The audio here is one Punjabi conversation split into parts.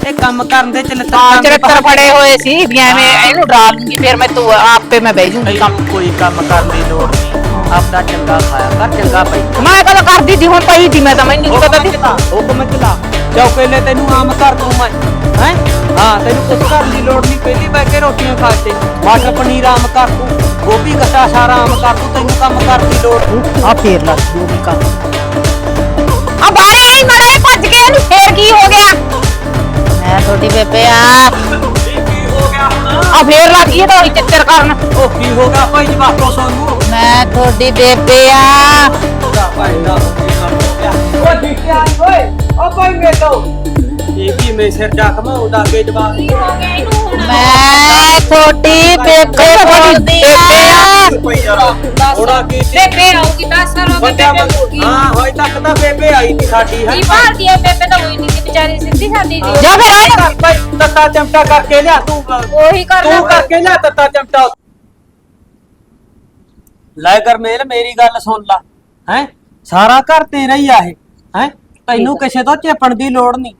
ਇਹ ਕੰਮ ਕਰਨ ਦੇ ਚਲਤਰ ਹਾਂ ਚਰਿੱਤਰ ਫੜੇ ਹੋਏ ਸੀ ਵੀ ਐਵੇਂ ਇਹਨੂੰ ਡਰਾ ਲੂੰਗੀ ਫਿਰ ਮੈਂ ਤੂੰ ਆਪੇ ਮੈਂ ਬਹਿ ਜੂੰਗੀ ਕੰਮ ਕੋਈ ਕੰਮ ਕਰਨ ਦੀ ਲੋੜ ਨਹੀਂ। ਆਪਦਾ ਚੰਗਾ ਖਾਇਆ ਕਰ ਚੰਗਾ ਪਈ ਮੈਂ ਕਦੋਂ ਕਰਦੀ ਸੀ ਹੁਣ ਪਈ ਸੀ ਮੈਂ ਤਾਂ ਮੈਨੂੰ ਨਹੀਂ ਪਤਾ ਸੀ। ਹੁਕਮ ਚਲਾ। ਚੌਕੇਲੇ ਤੈਨੂੰ ਆਮ ਕਰ ਦੂੰ ਮੈਂ। ਹੈ? ਹਾਂ ਤੈਨੂੰ ਕੁਝ ਕਰਨ ਦੀ ਲੋੜ ਨਹੀਂ ਪਹਿਲੀ ਬੈ ਕੇ ਰੋਟੀਆਂ ਖਾ ਤੇ ਮਟਰ ਪਨੀਰ ਆਮ ਕਰ ਦੂੰ ਗੋਭੀ ਕੱਟਾ ਸਾਰਾ ਆਮ ਕਰ ਦੂੰ ਤੈਨੂੰ ਕੰਮ ਕਰਨ ਦੀ ਲੋੜ ਨਹੀਂ। ਆ ਫੇਰ ਲੱਗ ਜੂ ਵੀ ਕੰਮ। ਆ ਬਾਹਰ ਆਈ ਮੜੇ ਭੱਜ ਕੇ ਇਹਨੂੰ ਫੇਰ ਕੀ ਹੋ ਗਿਆ? ਮੈਂ ਤੁਹਾਡੀ ਬੇਬੇ ਆ। ਹੋ ਗਿਆ ਆ ਫੇਰ ਲੱਗ ਗਈ ਤਾਂ ਚਿੱਤਰ ਕਰਨ। ਉਹ ਕੀ ਹੋ ਗਿਆ? ਭਾਈ ਜਵਾਕੋ ਸੋਨੂੰ ਮੈਂ ਤੁਹਾਡੀ ਬੇਬੇ ਆ। ਦਾ ਭਾਈ ਦਾ ਹੋ ਗਿਆ ਉਹ ਡਿੱਟਿਆ ਓਏ ਉਹ ਭਾਈ ਮੇਟੋ ਇਹ ਕੀ ਮੇ ਸਿਰ ਜ਼ਖਮ ਉਹਦਾ ਅੱਗੇ ਜਵਾਕ ਮੈਂ ਤੁਹਾਡੀ ਬੇਬੇ ਬੋਲਦੀ ਆ। ਪਈ ਯਾਰ ਉਹਦਾ ਕੀ ਬੇਬੇ ਆਉਗੀ 10 ਸਾਲ ਹੋ ਗਏ ਬੰਦਿਆਂ ਬੇਬੇ ਵਾਂਗੂ। ਹੋਊਗੀ ਹਾਂ ਹੋਏ ਤੱਕ ਤਾਂ ਬੇਬੇ ਆਈ ਨਹੀਂ ਸਾਡੀ ਹੈ ਕੀ ਭਾਲਦੀ ਆ ਬੇਬੇ? ਤਾਂ ਹੋਈ ਨਹੀਂ ਸੀ ਵਿਚਾਰੀ ਸਿੱਧੀ ਸਾਦੀ ਦੀ। ਜਾ ਫਿਰ। ਆ ਕਰ ਭਾਈ ਤੱਤਾ ਚਮਟਾ ਕਰਕੇ ਲਿਆ ਤੂੰ ਉਹੀ ਕਰ ਤੂੰ ਕਰਕੇ ਲਿਆ ਤੱਤਾ ਚਮਟਾ। ਲੈ ਕਰ ਮੇਲ ਮੇਰੀ ਗੱਲ ਸੁਣ ਲੈ ਹੈ? ਸਾਰਾ ਘਰ ਤੇਰਾ ਹੀ ਆ ਇਹ ਹੈ? ਤੈਨੂੰ ਕਿਸੇ ਤੋਂ ਚੇਪਣ ਦੀ ਲੋੜ ਨਹੀਂ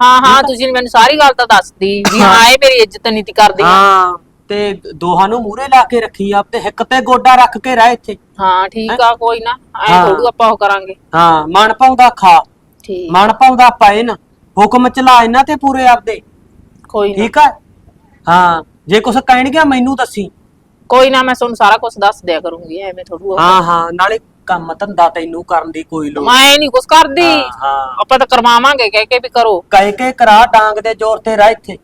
ਹਾਂ ਹਾਂ ਤੁਸੀਂ ਮੈਨੂੰ ਸਾਰੀ ਗੱਲ ਤਾਂ ਦੱਸਦੀ ਵੀ ਹਾਂ। ਇਹ ਮੇਰੀ ਇੱਜ਼ਤ ਨਹੀਂ ਤੀ ਕਰਦੀ ਹਾਂ ਤੇ ਦੋਹਾਂ ਨੂੰ ਮੂਰੇ ਲਾ ਕੇ ਰੱਖੀ ਆ ਤੇ ਹਿੱਕ ਤੇ ਗੋਡਾ ਰੱਖ ਕੇ ਰਹਿ ਇੱਥੇ। ਹਾਂ ਠੀਕ ਆ ਕੋਈ ਨਾ ਐ ਹਾਂ। ਥੋੜੂ ਆਪਾਂ ਉਹ ਕਰਾਂਗੇ। ਹਾਂ ਮਨ ਪਾਉਂਦਾ ਖਾ। ਠੀਕ। ਮਨ ਪਾਉਂਦਾ ਪਾਏ ਨਾ ਹੁਕਮ ਚਲਾ ਇਹਨਾਂ ਤੇ ਪੂਰੇ ਆਪਦੇ। ਕੋਈ ਨਾ। ਠੀਕ ਆ? ਹਾਂ ਜੇ ਕੁਛ ਕਹਿਣਗੇ ਮੈਨੂੰ ਦੱਸੀ। ਕੋਈ ਨਾ ਮੈਂ ਤੁਹਾਨੂੰ ਸਾਰਾ ਕੁਝ ਦੱਸ ਦਿਆ ਕਰੂੰਗੀ ਐਵੇਂ ਥੋੜੂ ਹਾਂ ਹਾਂ ਨਾਲੇ ਕੰਮ ਧੰਦਾ ਤੈਨੂੰ ਕਰਨ ਦੀ ਕੋਈ ਲੋੜ ਮੈਂ ਨਹੀਂ ਕੁਝ ਕਰਦੀ। ਹਾਂ, ਹਾਂ। ਆਪਾਂ ਤਾਂ ਕਰਵਾਵਾਂਗੇ ਕਹਿ ਕੇ ਵੀ ਕਰੋ। ਕਹਿ ਕੇ ਕਰਾ ਡਾਂਗ ਦੇ ਜ਼ੋਰ ਤੇ ਰਹਿ ਇੱਥੇ।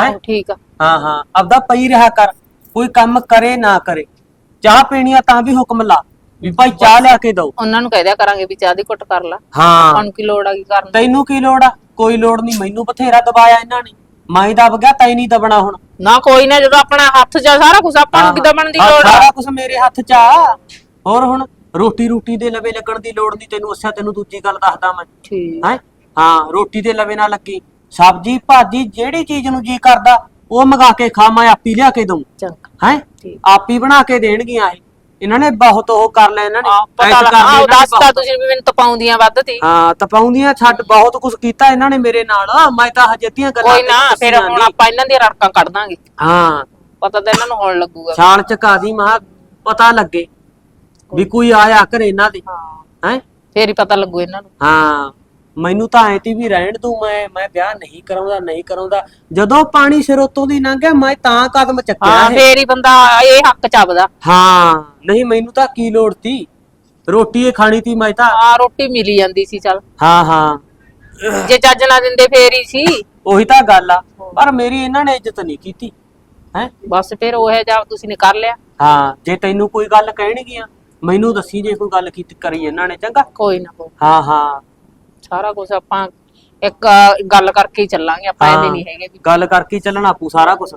ਹੈਂ? ਆਹੋ, ਠੀਕ ਆ। ਹਾਂ ਹਾਂ। ਆਪਦਾ ਪਈ ਰਿਹਾ ਕਰ। ਕੋਈ ਕੰਮ ਕਰੇ ਨਾ ਕਰੇ। ਚਾਹ ਪੀਣੀ ਆ ਤਾਂ ਵੀ ਹੁਕਮ ਲਾ। ਵੀ ਭਾਈ ਚਾਹ ਲਿਆ ਕੇ ਦਓ। ਉਹਨਾਂ ਨੂੰ ਕਹਿ ਦਿਆ ਕਰਾਂਗੇ ਵੀ ਚਾਹ ਦੀ ਘੁੱਟ ਕਰ ਲਾ। ਹਾਂ। ਤੁਹਾਨੂੰ ਕੀ ਲੋੜ ਆ ਕੀ ਕਰਨ ਦੀ? ਤੈਨੂੰ ਕੀ ਲੋੜ ਆ? ਕੋਈ ਲੋੜ ਨਹੀਂ। ਮੈਨੂੰ ਬਥੇਰਾ ਦਬਾਇਆ ਇਹਨਾਂ ਨੇ। ਮੈਂ ਹੀ ਦਬ ਗਿਆ ਤੈਨੂੰ ਨਹੀਂ ਦਬਣਾ ਹੁਣ। ਨਾ ਕੋਈ ਨਾ ਜਦੋਂ ਆਪਣਾ ਹੱਥ 'ਚ ਆ ਸਾਰਾ ਕੁਝ ਆਪਾਂ ਨੂੰ ਕਿਦਾਂ ਬਣਨ ਦੀ ਹਾਂ, ਲੋੜ ਆ? ਸਾਰਾ ਕੁਝ ਮੇਰੇ ਹੱਥ 'ਚ ਆ। ਹੋਰ ਹੁਣ ਰੋਟੀ ਰੋਟੀ ਦੇ ਲਵੇ ਲੱਗਣ ਦੀ ਲੋੜ ਨਹੀਂ ਤੈਨੂੰ ਅੱਛਾ ਤੈਨੂੰ ਦੂਜੀ ਗੱਲ ਦੱਸਦਾ ਮੈਂ। ਠੀਕ। ਹੈ? ਹਾਂ ਰੋਟੀ ਦੇ ਲਵੇ ਨਾ ਲੱਗੀ। ਸਬਜੀ ਭਾਜੀ ਜਿਹੜੀ ਚੀਜ਼ ਨੂੰ ਜੀ ਕਰਦਾ ਉਹ ਮੰਗਾ ਕੇ ਖਾ ਮੈਂ ਆਪੀ ਲਿਆ ਕੇ ਦਊਂ। ਚੰਗਾ। ਹੈ? ਠੀਕ। ਆਪੀ ਬਣਾ ਕੇ ਦੇਣਗੀਆਂ ਇਹ। ਇਹਨਾਂ ਨੇ ਬਹੁਤ ਉਹ ਕਰ ਲਿਆ ਇਹਨਾਂ ਨੇ ਆ ਪਤਾ ਐਸ਼ ਕਰ ਲੱਗਾ। ਲਈ ਆਹ ਇਹਨਾਂ ਨੇ ਦੱਸਤਾ ਬਹੁਤ। ਤੁਸੀਂ ਵੀ ਮੈਨੂੰ ਤਪਾਉਂਦੀਆਂ ਵੱਧ ਤੀ। ਹਾਂ ਤਪਾਉਂਦੀਆਂ ਛੱਡ ਬਹੁਤ ਕੁਝ ਕੀਤਾ ਇਹਨਾਂ ਨੇ ਮੇਰੇ ਨਾਲ। ਮੈਂ ਤਾਂ ਹਜੇਤੀਆਂ ਗੱਲਾਂ ਕੋਈ ਨਾ ਫਿਰ ਦੱਸੀਆਂ ਹੁਣ ਨੀ। ਆਪਾਂ ਇਹਨਾਂ ਦੀਆਂ ਰੜਕਾਂ ਕੱਢ ਦਾਂਗੇ। ਹਾਂ। ਪਤਾ ਤਾਂ ਇਹਨਾਂ ਨੂੰ ਹੋਣ ਲੱਗੂਗਾ। ਛਾਲ ਚਕਾ ਦੀ ਮਹਾ ਪਤਾ ਲੱਗੇ। ਵੀ ਕੋਈ ਆਇਆ ਘਰੇ ਇਹਨਾਂ ਦੇ। ਹਾਂ। ਹੈ? ਫੇਰ ਹੀ ਪਤਾ ਲੱਗੂ ਇਹਨਾਂ ਨੂੰ। ਹਾਂ। ਮੈਨੂੰ ਤਾਂ ਐ ਤੀ ਵੀ ਰਹਿਣ ਦੂੰ ਮੈਂ। ਮੈਂ ਵਿਆਹ ਨਹੀਂ ਕਰਾਉਂਦਾ ਨਹੀਂ ਕਰਾਉਂਦਾ। ਜਦੋਂ ਪਾਣੀ ਸਿਰ ਉੱਤੋਂ ਦੀ ਲੰਘਿਆ ਮੈਂ ਤਾਂ ਕਦਮ ਚੱਕਿਆ ਹਾਂ ਇਹ। ਫੇਰ ਹੀ ਬੰਦਾ ਇਹ ਹੱਕ ਚੱਬਦਾ ਹਾਂ। ਨਹੀਂ ਮੈਨੂੰ ਤਾਂ ਕੀ ਲੋੜ ਤੀ? ਰੋਟੀ ਇਹ ਖਾਣੀ ਤੀ ਮੈਂ ਤਾਂ। ਆ ਰੋਟੀ ਮਿਲੀ ਜਾਂਦੀ ਸੀ ਚੱਲ। ਹਾਂ ਹਾਂ। ਜੇ ਚੱਜ ਨਾ ਦਿੰਦੇ ਫੇਰ ਹੀ ਸੀ। ਉਹੀ ਤਾਂ ਗੱਲ ਆ। ਪਰ ਮੇਰੀ ਇਹਨਾਂ ਨੇ ਇੱਜ਼ਤ ਨਹੀਂ ਕੀਤੀ। ਹੈ? ਬਸ ਫਿਰ ਉਹ ਹੈ ਜਾਂ ਤੁਸੀਂ ਨੇ ਕਰ ਲਿਆ। ਹਾਂ। ਜੇ ਤੈਨੂੰ ਕੋਈ ਗੱਲ ਕਹਿਣਗੀਆਂ ਮੈਨੂੰ ਦੱਸੀ ਜੇ ਕੋਈ ਗੱਲ ਕੀਤੀ ਕਰੀ ਇਹਨਾਂ ਨੇ ਚੰਗਾ? ਕੋਈ ਨਾ ਕੋਈ। ਹਾਂ ਹਾਂ। ਸਾਰਾ ਕੁਝ ਆਪਾਂ ਇੱਕ ਗੱਲ ਕਰਕੇ ਹੀ ਚੱਲਾਂਗੇ ਆਪਾਂ ਇਹਦੇ ਨਹੀਂ ਹੈਗੇ ਵੀ। ਗੱਲ ਕਰਕੇ ਹੀ ਚੱਲਣਾ ਪੂ ਸਾਰਾ ਕੁਝ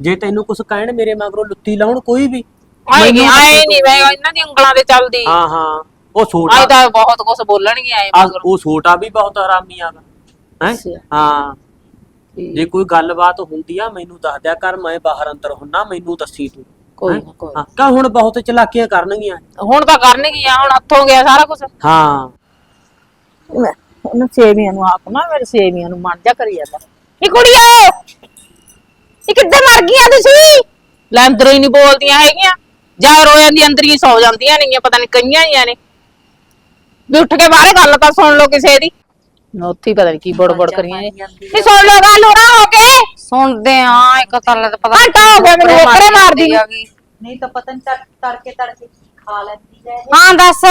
ਜੇ ਤੈਨੂੰ ਕੁਝ ਕਹਿਣ ਮੇਰੇ ਮਗਰੋਂ ਲੁੱਤੀ ਲਾਉਣ ਕੋਈ ਵੀ ਆਏ ਨਹੀਂ ਆਏ ਨਹੀਂ ਮੈਂ ਇਹਨਾਂ ਦੀ ਉਂਗਲਾਂ ਤੇ ਚੱਲਦੀ। ਹਾਂ ਹਾਂ। ਉਹ ਆਏ ਛੋਟਾ ਤਾਂ ਬਹੁਤ ਕੁਝ ਬੋਲਣਗੇ ਆਏ ਆ, ਮਗਰ। ਉਹ ਛੋਟਾ ਵੀ ਬਹੁਤ ਹਰਾਮੀ ਆਗਾ ਹੈ। ਹਾਂ। ਜੇ ਕੋਈ ਗੱਲਬਾਤ ਹੁੰਦੀ ਆ ਮੈਨੂੰ ਦੱਸ ਦਿਆ ਕਰ ਮੈਂ ਬਾਹਰ ਅੰਦਰ ਹੁੰਨਾ ਮੈਨੂੰ ਦੱਸੀ ਤੂੰ। ਕੋਈ ਹੈਂ? ਨਾ ਕੋਈ ਹਾਂ ਕਾ ਹੁਣ ਬਹੁਤ ਚਲਾਕੀਆਂ ਕਰਨਗੀਆਂ। ਹੁਣ ਤਾਂ ਕਰਨਗੀਆਂ ਹੁਣ ਹੱਥੋਂ ਗਿਆ ਸਾਰਾ ਕੁਝ ਹਾਂ। ਉਹਨੂੰ ਸੇਵੀਆਂ ਨੂੰ ਆਪ ਨਾ ਮੇਰੇ ਸੇਵੀਆਂ ਨੂੰ ਮਨ ਜਾ ਕਰੀ ਜਾਂਦਾ। ਇਹ ਕੁੜੀਓ ਇਹ। ਕਿੱਧਰ ਮਰ ਗਈਆਂ ਤੁਸੀਂ? ਲੈ ਅੰਦਰੋਂ ਹੀ ਨਹੀਂ ਬੋਲਦੀਆਂ ਹੈਗੀਆਂ। ਜਾ ਰੋ ਜਾਂਦੀ ਅੰਦਰ ਹੀ ਸੌ ਜਾਂਦੀਆਂ ਨਹੀਂ ਪਤਾ ਨਹੀਂ ਕਈਆਂ ਹੀ ਨੇ। ਵੀ ਉੱਠ ਕੇ ਬਾਹਰ ਗੱਲ ਤਾਂ ਸੁਣ ਲਓ ਕਿਸੇ ਦੀ। ਉੱਥੇ ਹੀ ਪਤਾ ਨਹੀਂ ਕੀ ਬੜਬੜ ਕਰੀਆਂ ਨੇ। ਨਹੀਂ ਸੁਣ ਲਓ ਗੱਲ ਹੋਣਾ ਹੋ ਕੇ? ਸੁਣਦੇ ਆ ਇੱਕ ਗੱਲ ਤਾਂ ਪਤਾ ਘੰਟਾ ਹੋ ਗਿਆ ਮੈਨੂੰ ਉੱਪਰੇ ਮਾਰਦੀ। ਨਹੀਂ ਤਾਂ ਪਤਾ ਨਹੀਂ ਤੜਕੇ ਤੜਕੇ ਖਾ ਲੈਂਦੀ ਹੈ ਹਾਂ ਦੱਸ।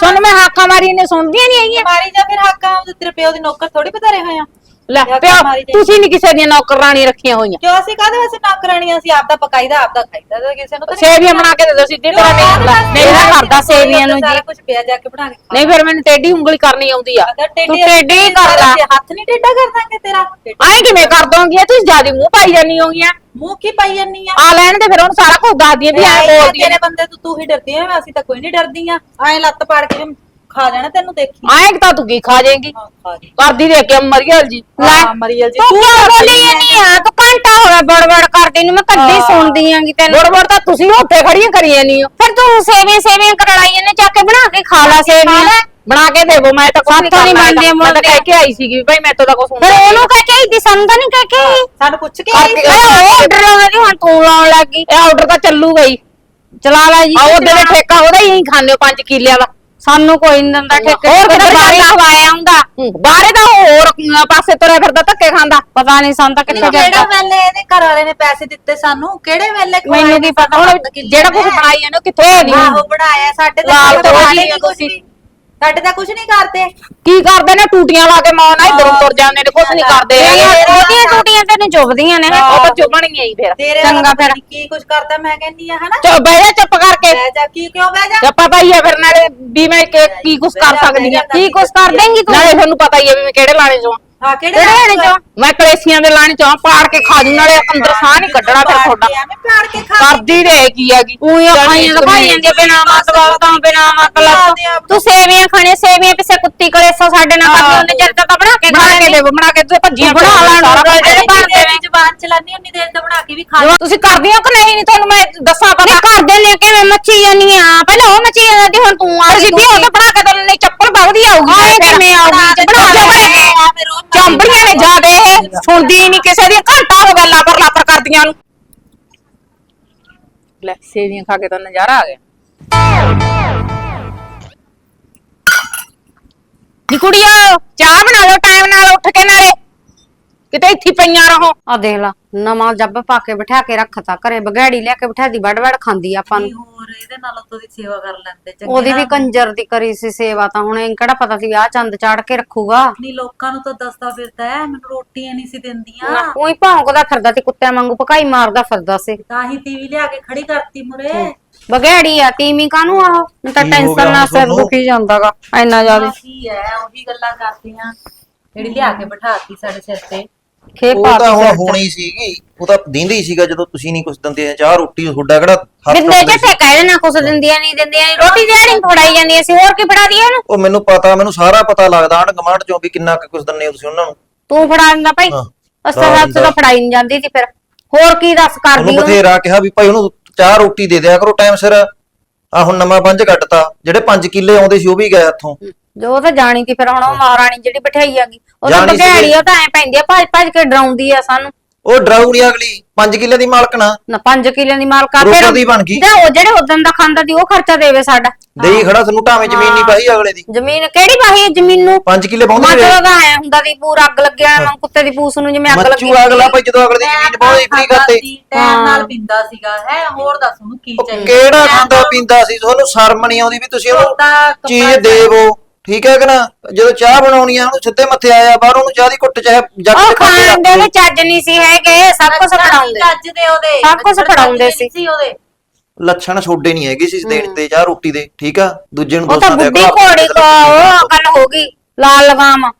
ਸੁਣ ਮੈਂ ਹਾਕਾਂ ਮਾਰੀ ਨੇ ਸੁਣਦੀਆਂ ਨਹੀਂ ਹੈਗੀਆਂ। ਮਾਰੀ ਜਾ ਫਿਰ ਹਾਕਾਂ ਉਹ ਤੇਰੇ ਪਿਓ ਦੀ ਨੌਕਰ ਥੋੜੀ ਬਤਾ ਰਹੇ ਆ। ਲੈ ਹਾਕਾਂ ਪਿਓ ਮਾਰੀ ਜਾਈਂ। ਤੁਸੀਂ ਨਹੀਂ ਕਿਸੇ ਦੀਆਂ ਨੌਕਰਾਣੀ ਰੱਖੀਆਂ ਹੋਈਆਂ। ਕਿਉਂ ਅਸੀਂ ਕਾਹਦੇ ਵਾਸਤੇ ਨੌਕਰਾਣੀਆਂ ਅਸੀਂ ਆਪਦਾ ਪਕਾਈਦਾ ਆਪਦਾ ਖਾਈਦਾ ਤੇ ਕਿਸੇ ਨੂੰ ਤਾਂ ਨਹੀਂ ਸੇਵੀਆਂ ਬਣਾ ਕੇ ਦੇ ਦਿਓ ਸਿੱਧੀ ਤਰ੍ਹਾਂ ਨਹੀਂ ਹੁੰਦਾ ਨਹੀਂ ਨਾ ਕਰਦਾ ਸੇਵੀਆਂ ਨੂੰ ਸਾਰਾ ਜੀ ਕੁਝ ਪਿਆ ਜਾ ਕੇ ਬਣਾ ਕੇ ਖਾ ਨਹੀਂ ਫਿਰ ਮੈਨੂੰ ਟੇਢੀ ਉਂਗਲੀ ਕਰਨੀ ਆਉਂਦੀ ਆ। ਅਗਰ ਤੂੰ ਟੇਢੀ ਟੇਢੀ ਹੀ ਕਰ ਲਾ। ਹੱਥ ਨਹੀਂ ਟੇਢਾ ਕਰ ਦਾਂਗੇ ਤੇਰਾ। ਆਏ ਕਿਵੇਂ ਕਰ ਦੋਂਗੀ? ਤੁਸੀਂ ਜ਼ਿਆਦਾ ਮੂੰਹ ਪਾਈ ਜਾਨੀ ਹੋਗੀਆਂ। ਮੂੰਹ ਕੀ ਪਾਈ ਜੰਨੀ ਆ? ਆ ਲੈਣ ਦੇ ਫਿਰ ਉਹਨੂੰ ਸਾਰਾ ਕੁਝ ਦੱਸ ਦਈਏ ਵੀ ਐ ਬੋਲਦੀ ਤੇਰੇ ਬੰਦੇ ਤੋਂ ਤੂੰ ਹੀ ਡਰਦੀ ਆ ਅਸੀਂ ਤਾਂ ਕੋਈ ਨਹੀਂ ਡਰਦੀਆਂ। ਐ ਲੱਤ ਪਾੜ ਕੇ ਖਾ ਜਾਣਾ ਤੈਨੂੰ ਦੇਖੀ। ਆਏ ਤਾਂ ਤੂੰ ਕੀ ਖਾ ਜਾਏਂਗੀ? ਹਾਂ, ਖਾ ਜੀ। ਕਰਦੀ ਦੇਖ ਕੇ ਮਰੀਅਲ ਜੀ। ਹਾਂ ਮਰੀਅਲ ਜੀ। ਤੂੰ ਕਿਉਂ ਬੋਲੀ ਨਹੀਂ ਆ? ਤੂੰ ਘੰਟਾ ਹੋ ਗਿਆ ਬੜਬੜ ਕਰਦੀ ਨੂੰ ਮੈਂ ਕੱਢੀ ਸੁਣਦੀ ਆਂਗੀ ਤੈਨੂੰ। ਬੜਬੜ ਤਾਂ ਤੁਸੀਂ ਉੱਥੇ ਖੜੀਆਂ ਕਰੀ ਜਾਨੀ ਹੋ ਫਿਰ ਤੂੰ ਸੇਵੀਆਂ ਸੇਵੀਆਂ ਕਰੜਾਈਆਂ ਨੇ ਚੱਕ ਕੇ ਬਣਾ ਕੇ ਖਾ ਲਾ ਸੇਵੀਆਂ। ਬਣਾ ਕੇ ਦੇਵੋ ਮੈਂ ਤਾਂ ਕੁਛ ਨਹੀਂ ਸਾਥੋਂ ਨੀ ਕਰਨਾ ਬਣਦੀਆਂ ਮੈਂ ਤਾਂ ਕਹਿ ਕੇ ਆਈ ਸੀਗੀ ਵੀ ਭਾਈ ਮੈਂ ਤਾਂ ਹੁੰਦਾ ਫਿਰ ਉਹਨੂੰ ਕਹਿ ਕੇ ਆਈ ਸਾਨੂੰ ਤਾਂ ਨਹੀਂ ਕਹਿ ਕੇ ਆਈ। ਸਾਨੂੰ ਪੁੱਛ ਕੇ ਕਰਕੇ ਆਈ ਗਈ। ਉਹ ਆਰਡਰ ਲਾਉਣਾ ਦੀ ਹੁਣ ਤੂੰ ਲਾਉਣ ਲੱਗ ਗਈ। ਇਹ ਆਰਡਰ ਤਾਂ ਚੱਲੂਗਾ ਹੀ। ਚਲਾ ਲੈ ਜੀ। ਆ ਉਹਦੇ ਦਾ ਠੇਕਾ ਉਹਦਾ ਹੀ ਹੋ 5 ਕਿੱਲਿਆਂ ਦਾ। ਸਾਨੂੰ ਕੋਈ ਨਹੀਂ ਦਿੰਦਾ ਠੇਕੇ ਹੋਰ ਕਿਤੇ ਬਾਰੇ ਬਾਹਰ ਖਵਾਇਆ ਆਉਂਦਾ ਬਾਹਰੇ ਤਾਂ ਹੋਰ ਪਾਸੇ ਤੁਰਿਆ ਫਿਰਦਾ ਧੱਕੇ ਖਾਂਦਾ। ਪਤਾ ਨਹੀਂ ਸਾਨੂੰ ਤਾਂ ਕਿੱਥੇ ਕਿਹੜੇ ਜਾਂਦਾ। ਵੇਲੇ ਇਹਦੇ ਘਰ ਵਾਲੇ ਨੇ ਪੈਸੇ ਦਿੱਤੇ ਸਾਨੂੰ? ਕਿਹੜੇ ਵੇਲੇ ਖਵਾਏ ਮੈਨੂੰ ਕੀ ਨੇ ਪਤਾ? ਸਾਨੂੰ ਹੁਣ ਪਤਾ ਕਿੱਲੇ ਜਿਹੜਾ ਕੁਝ ਨੇ। ਬਣਾਈ ਜਾਂਦੇ ਉਹ ਕਿੱਥੇ ਨਹੀਂ ਬਣਾਇਆ ਸਾਡੇ ਤਾਂ ਲਾਲ ਤਾਂ ਕੁਛ ਵੀ। ਸਾਡੇ ਤਾਂ ਕੁਝ ਨਹੀਂ ਕਰਦੇ। ਕੀ ਕਰਦੇ ਨੇ? ਟੂਟੀਆਂ ਲਾ ਕੇ ਮੌਨ ਇਧਰ ਤੁਰ ਜਾਂਦੇ ਨੇ ਕੁਝ ਨਹੀਂ ਕਰਦੇ। ਉਹਦੀਆਂ ਟੂਟੀਆਂ ਤੇ ਨਹੀਂ ਚੁੱਭਦੀਆਂ ਨੇ ਉਹ ਤਾਂ ਚੁਬਣਗੀਆਂ ਹੀ ਫਿਰ। ਤੇਰੇ ਚੰਗਾ ਫਿਰ। ਕੀ ਕੁਝ ਕਰਦਾ ਮੈਂ ਕਹਿੰਦੀ ਆ ਹਨਾ? ਚੋ ਬਹਿ ਜਾ ਚੁੱਪ ਕਰਕੇ। ਬਹਿ ਜਾ ਕੀ ਕਿਉਂ ਬਹਿ ਜਾ? ਹੀ ਹੈ ਫਿਰ ਨਾਲੇ ਵੀ ਮੈਂ ਕਿ- ਕੀ ਕੁਝ ਕਰ ਸਕਦੀ ਆ। ਕੀ ਕੁਛ ਕਰ ਦੇਂਗੀ ਤੂੰ? ਨਾਲੇ ਤੁਹਾਨੂੰ ਪਤਾ ਹੀ ਹੈ ਵੀ ਮੈਂ ਕਿਹੜੇ ਲਾਣੇ ਚੋਂ ਆ। ਹਾਂ ਕਿਹੜੇ ਕਿਹੜੇ ਨੇ ਜੋ ਮੈਂ ਕਲੇਸੀਆਂ ਦੇ ਲਾਣੇ ਚੋਂ ਆ, ਪਾੜ ਕੇ ਖਾ ਜੂ ਨਾਲੇ ਅੰਦਰ ਸਾਹ ਨਹੀਂ ਕੱਢਣਾ ਫਿਰ ਤੁਹਾਡਾ। ਐਵੇਂ ਪਾੜ ਕੇ ਖਾ ਕਰਦੀ ਰਹੇ ਕੀ ਹੈਗੀ। ਉਹੀ ਖਾਈਆਂ ਤਾਂ ਖਾਈ ਜਾਂਦੀ ਬਿਨਾ ਮਤਲਬ ਤੋਂ ਬਿਨਾ ਮਤਲਬ ਤੂੰ ਸੇਵੀਆਂ ਖਾਣੇ ਸੇਵੀਆਂ ਪਿੱਛੇ ਕੁੱਤੀ ਕਲੇਸਾ ਸਾਡੇ ਨਾਲ ਕਰਦੀ ਉਹਨੇ ਜਦ ਤੱਕ ਬਣਾ ਕੇ ਬਣਾ ਖਾ ਕੇ ਦੇਵੋ ਬਣਾ ਕੇ ਤੇ ਭੱਜੀਆਂ ਬਣਾ ਲੈਣ। ਜਿਹੜੇ ਦੇ ਬਣਦੇ ਨੇ। ਜ਼ਬਾਨ ਚਲਾਨੀ ਉਨੀ ਦੇਰ ਤਾਂ ਬਣਾ ਕੇ ਵੀ ਖਾ। ਤੁਸੀਂ ਕਰਦੀਆਂ ਕਿ ਨਹੀਂ ਨਹੀਂ ਤੁਹਾਨੂੰ ਮੈਂ ਦੱਸਾਂ ਪਤਾ। ਕਰਦੇ ਨੇ ਕਿਵੇਂ ਮੱਛੀ ਜਾਨੀ ਆ ਪਹਿਲਾਂ ਉਹ ਮੱਛੀ ਜਾਂਦੀ ਹੁਣ ਤੂੰ ਆ ਸਿੱਧੀ ਉਹ ਤਾਂ ਬਣਾ ਕੇ ਦੇਣ ਲਈ ਚੱਪਲ ਬਗਦੀ ਆਊਗੀ। ਕਿਵੇਂ ਆਊਗੀ ਬਣਾ ਕੇ ਬਣਾ ਕੇ ਚੰਬੜੀਆਂ ਨੇ ਜਾਦੇ ਇਹ ਸੁਣਦੀ ਨਹੀਂ ਕਿਸੇ ਦੀ ਘੰਟਾ ਹੋ ਗਿਆ ਲਾਪਰ ਲਾਪਰ ਕਰਦੀਆਂ ਨੂੰ। ਲੈ, ਸੇਵੀਆਂ ਖਾ ਕੇ ਤਾਂ ਨਜ਼ਾਰਾ ਆ ਗਿਆ। ਨੀ ਕੁੜੀਓ, ਚਾਹ ਬਣਾ ਲਓ ਟਾਈਮ ਨਾਲ ਉੱਠ ਕੇ ਨਾਲੇ। ਕਿਤੇ ਇੱਥੇ ਹੀ ਪਈਆਂ ਰਹੋ। ਆ ਦੇਖ ਲਾ। ਨਵਾਂ ਜੱਬ ਪਾ ਕੇ ਬਿਠਾ ਕੇ ਰੱਖਤਾ ਘਰੇ ਬਗੈੜੀ ਲਿਆ ਕੇ ਬਿਠਾ ਦੀ ਵੜ ਵੜ ਖਾਂਦੀ ਆ ਆਪਾਂ ਨੂੰ। ਹੋਰ ਇਹਦੇ ਨਾਲ ਉਹਦੀ ਸੇਵਾ ਕਰ ਲੈਂਦੇ ਚੰਗੇ ਉਹਦੀ ਵੀ ਕੰਜਰ ਦੀ ਕਰੀ ਸੀ ਸੇਵਾ ਤਾਂ ਹੁਣ ਇਹ ਕਿਹੜਾ ਪਤਾ ਸੀ ਆ ਚੰਦ ਚਾੜ ਕੇ ਰੱਖੂਗਾ। ਨਹੀਂ ਲੋਕਾਂ ਨੂੰ ਤਾਂ ਦੱਸਦਾ ਫਿਰਦਾ ਹੈ ਮੈਨੂੰ ਰੋਟੀਆਂ ਨਹੀਂ ਸੀ ਦਿੰਦੀਆਂ। ਉਹੀ ਭੌਂਕਦਾ ਫਿਰਦਾ ਤੇ ਕੁੱਤਿਆਂ ਵਾਂਗੂ ਭਕਾਈ ਮਾਰਦਾ ਫਿਰਦਾ ਸੀ। ਤਾਂ ਹੀ ਟੀਵੀ ਲਿਆ ਕੇ ਖੜੀ ਕਰਤੀ ਮੁਰੇ। ਬਗੈੜੀ ਆ ਤੀਮੀ ਕਾਨੂੰ ਆਹੋ ਮੈਨੂੰ ਤਾਂ ਕੀ ਹੋ ਟੈਨਸ਼ਨ ਗਿਆ ਨਾਲ ਸਿਰ ਤੁਹਾਨੂੰ? ਦੁਖੀ ਜਾਂਦਾਗਾ ਇੰਨਾ ਜ਼ਿਆਦਾ। ਕੀ ਹੈ ਉਹੀ ਗੱਲਾਂ ਕਰਦੀਆਂ। ਜਿਹੜੀ ਲਿਆ ਕੇ ਬਿਠਾਤੀ ਸਾਡੇ ਸਿਰ ਤੇ। ਖੇਪ ਉਹ ਪਾ ਤਾਂ ਹੁਣ ਹੋਣੀ ਸੀਗੀ ਉਹ ਤਾਂ ਦਿੰਦੇ ਹੀ ਸੀਗਾ ਜਦੋਂ ਤੁਸੀਂ ਨਹੀਂ ਕੁਝ ਦਿੰਦੇ ਚਾਹ ਰੋਟੀ ਤੁਹਾਡਾ ਕਿਹੜਾ ਹੱਥ ਬਿੰਦੇ ਕੱਟਦੇ ਜਿੱਥੇ ਕਹਿ ਦੇਣਾ ਕੁਛ ਦਿੰਦੀਆਂ ਨਹੀਂ ਦਿੰਦੀਆਂ ਨੀ, ਰੋਟੀ ਦਿਹਾੜੀ ਫੜਾਈ ਜਾਂਦੀ ਸੀ ਹੋਰ ਕੀ ਫੜਾ ਦਈਏ ਉਹਨੂੰ? ਉਹ ਮੈਨੂੰ ਪਤਾ ਮੈਨੂੰ ਸਾਰਾ ਪਤਾ ਲੱਗਦਾ ਆਂਢ ਗਮਾਂਢ ਚੋਂ ਵੀ ਕਿੰਨਾ ਕੁ ਕੁਝ ਦਿੰਦੇ ਹੋ ਤੁਸੀਂ ਉਹਨਾਂ ਨੂੰ। ਤੂੰ ਫੜਾ ਦਿੰਦਾ ਭਾਈ ਹਾਂ, ਅਸਾਂ ਫੜਾ ਦਿੰਦਾ। ਤਾਂ ਫੜਾਈ ਨਹੀਂ ਜਾਂਦੀ ਸੀ ਫਿਰ। ਹੋਰ ਕੀ ਦੱਸ ਕਰਦੀ ਉਹਨੂੰ ਉਹਨੂੰ? ਬਥੇਰਾ ਕਿਹਾ ਵੀ ਭਾਈ ਉਹਨੂੰ ਚਾਹ ਰੋਟੀ ਦੇ ਦਿਆ ਕਰੋ ਟਾਈਮ ਸਿਰ। ਆ ਹੁਣ ਨਵਾਂ ਪੰਜ ਕੱਟਤਾ ਜਿਹੜੇ 5 ਕਿੱਲੇ ਆਉਂਦੇ ਸੀ ਉਹ ਵੀ ਗਏ ਹੱਥੋਂ। ਜੋ ਉਹ ਤਾਂ ਜਾਣੀ ਸੀ ਫਿਰ ਹੁਣ ਉਹ ਮਹਾਰਾਣੀ ਜਿਹੜੀ ਬਿਠਾਈ ਆਗੀ ਉਹ ਤਾਂ ਜਾਣੀ ਸੀ ਬਗੈੜੀ ਵੀ- ਉਹ ਤਾਂ ਐ ਪੈਂਦੀ ਆ ਭੱਜ ਭੱਜ ਕੇ ਡਰਾਉਂਦੀ ਆ ਸਾਨੂੰ। ਉਹ ਡਰਾਉਣੀ ਅਗਲੀ 5 ਕਿੱਲੇ ਦੀ ਮਾਲਕਣਾ ਨਾ। 5 ਕਿੱਲਿਆਂ ਦੀ ਮਾਲਕਾ ਰੋਟੀ ਦੀ ਬਣ ਗਈ। ਤੇ ਉਹ ਜਿਹੜੇ ਉਦੋਂ ਦਾ ਖਾਂਦਾ ਸੀ ਉਹ ਖਰਚਾ ਦੇਵੇ ਸਾਡਾ। ਦੇਈ ਖੜਾ ਤੁਹਾਨੂੰ ਢਾਵੇਂ ਜ਼ਮੀਨ ਨਹੀਂ ਪਾਈ ਅਗਲੇ ਦੀ। ਜ਼ਮੀਨ ਕਿਹੜੀ ਵਾਹੀ ਹੈ ਜ਼ਮੀਨ ਨੂੰ? 5 ਕਿੱਲੇ ਪਾਉਂਦੇ ਨੇ ਮਤਲਬ ਤਾਂ ਐ ਹੁੰਦਾ ਦੀ ਪੂਰਾ ਅੱਗ ਲੱਗਿਆ ਮੈਂ ਕੁੱਤੇ ਦੀ ਪੂਸ ਨੂੰ ਜਿਵੇਂ ਅੱਗ ਲੱਗੀ ਮੱਚੂ ਅਗਲਾ ਭਾਈ ਜਦੋਂ ਅਗਲੇ ਦੀ ਜ਼ਮੀਨ ਪਾਉਂਦੇ ਫ੍ਰੀ ਕਰਤੇ ਟਾਈਮ ਨਾਲ ਪਿੰਦਾ ਸੀਗਾ ਹੈ ਹੋਰ ਦੱਸ ਉਹਨੂੰ ਕੀ ਉਹ ਚਾਹੀਦਾ? ਕਿਹੜਾ ਖਾਂਦਾ ਪੀਂਦਾ ਸੀ ਤੁਹਾਨੂੰ ਸ਼ਰਮ ਨਹੀਂ ਆਉਂਦੀ ਵੀ ਤੁਸੀਂ ਉਹਨੂੰ ਚੀਜ਼ ਦੇਵੋ। ਠੀਕ ਹੈ ਕਿ ਨਾ? ਜਦੋਂ ਚਾਹ ਬਣਾਉਣੀ ਆ ਉਹਨੂੰ ਸਿੱਧੇ ਮੱਥੇ ਆਇਆ ਬਾਹਰ ਉਹਨੂੰ ਚਾਹ ਦੀ ਘੁੱਟ ਚਾਹੇ ਜੱਗ ਉਹ ਖਾਣ ਦੇ ਚੱਜ ਨਹੀਂ ਸੀ ਹੈਗੇ ਸਭ ਕੁਝ ਫੜਾਉਂਦੇ। ਚੱਜ ਦੇ ਉਹਦੇ। ਸਭ ਕੁਛ ਲੱਛਣ ਫੜਾਉਂਦੇ ਸੀ। ਉਹਦੇ। ਲੱਛਣ ਛੋਡੇ ਨਹੀਂ ਹੈਗੇ ਸੀ ਦੇਣ ਤੇ ਚਾਹ ਰੋਟੀ ਦੇ ਠੀਕ ਆ? ਦੂਜੇ ਨੂੰ ਉਹ ਤਾਂ ਦੋਸਤਾਂ ਦੇ ਬੁੱਢੀ ਘੋੜੀ ਕੋ ਉਹ ਗੱਲ ਹੋ ਗਈ ਲਾਲ ਲਗਾਮ।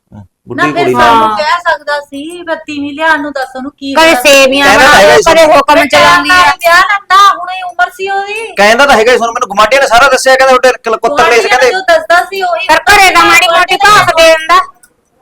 ਨਾ ਬੁੱਢੀ ਫਿਰ ਕੁੜੀ ਨਾਲ ਸਾਨੂੰ ਕਹਿ ਸਕਦਾ ਸੀ ਪਰ ਤੀਵੀਂ ਲਿਆਉਣ ਨੂੰ ਦੱਸ ਉਹਨੂੰ ਕੀ ਕਦੇ। ਸੇਵੀਆਂ ਕਹਿਣਾ ਬਣਾ ਹੈਗਾ ਸੀ। ਕਦੇ ਹੁਕਮ ਚਲਾਉਂਦੀ ਆ। ਹੀ ਵਿਆਹ ਲੈਂਦਾ ਹੁਣੇ ਉਮਰ ਸੀ ਉਹਦੀ। ਕਹਿੰਦਾ ਤਾਂ ਹੈਗਾ ਸੀ ਹੁਣ ਮੈਨੂੰ ਗੁਆਂਢੀਆਂ ਨੇ ਸਾਰਾ ਦੱਸਿਆ ਕਹਿੰਦੇ ਤੁਹਾਡੇ ਕੁੱਤਾ ਕਲੇਸ਼ ਗੁਆਂਢੀਆਂ ਕਹਿੰਦੇ। ਜੋ ਦੱਸਦਾ ਸੀ ਉਹੀ ਫਿਰ ਘਰੇ ਦਾ ਮਾੜੀ ਮੋਟੀ ਭਾਫ ਦੇ ਦਿੰਦਾ।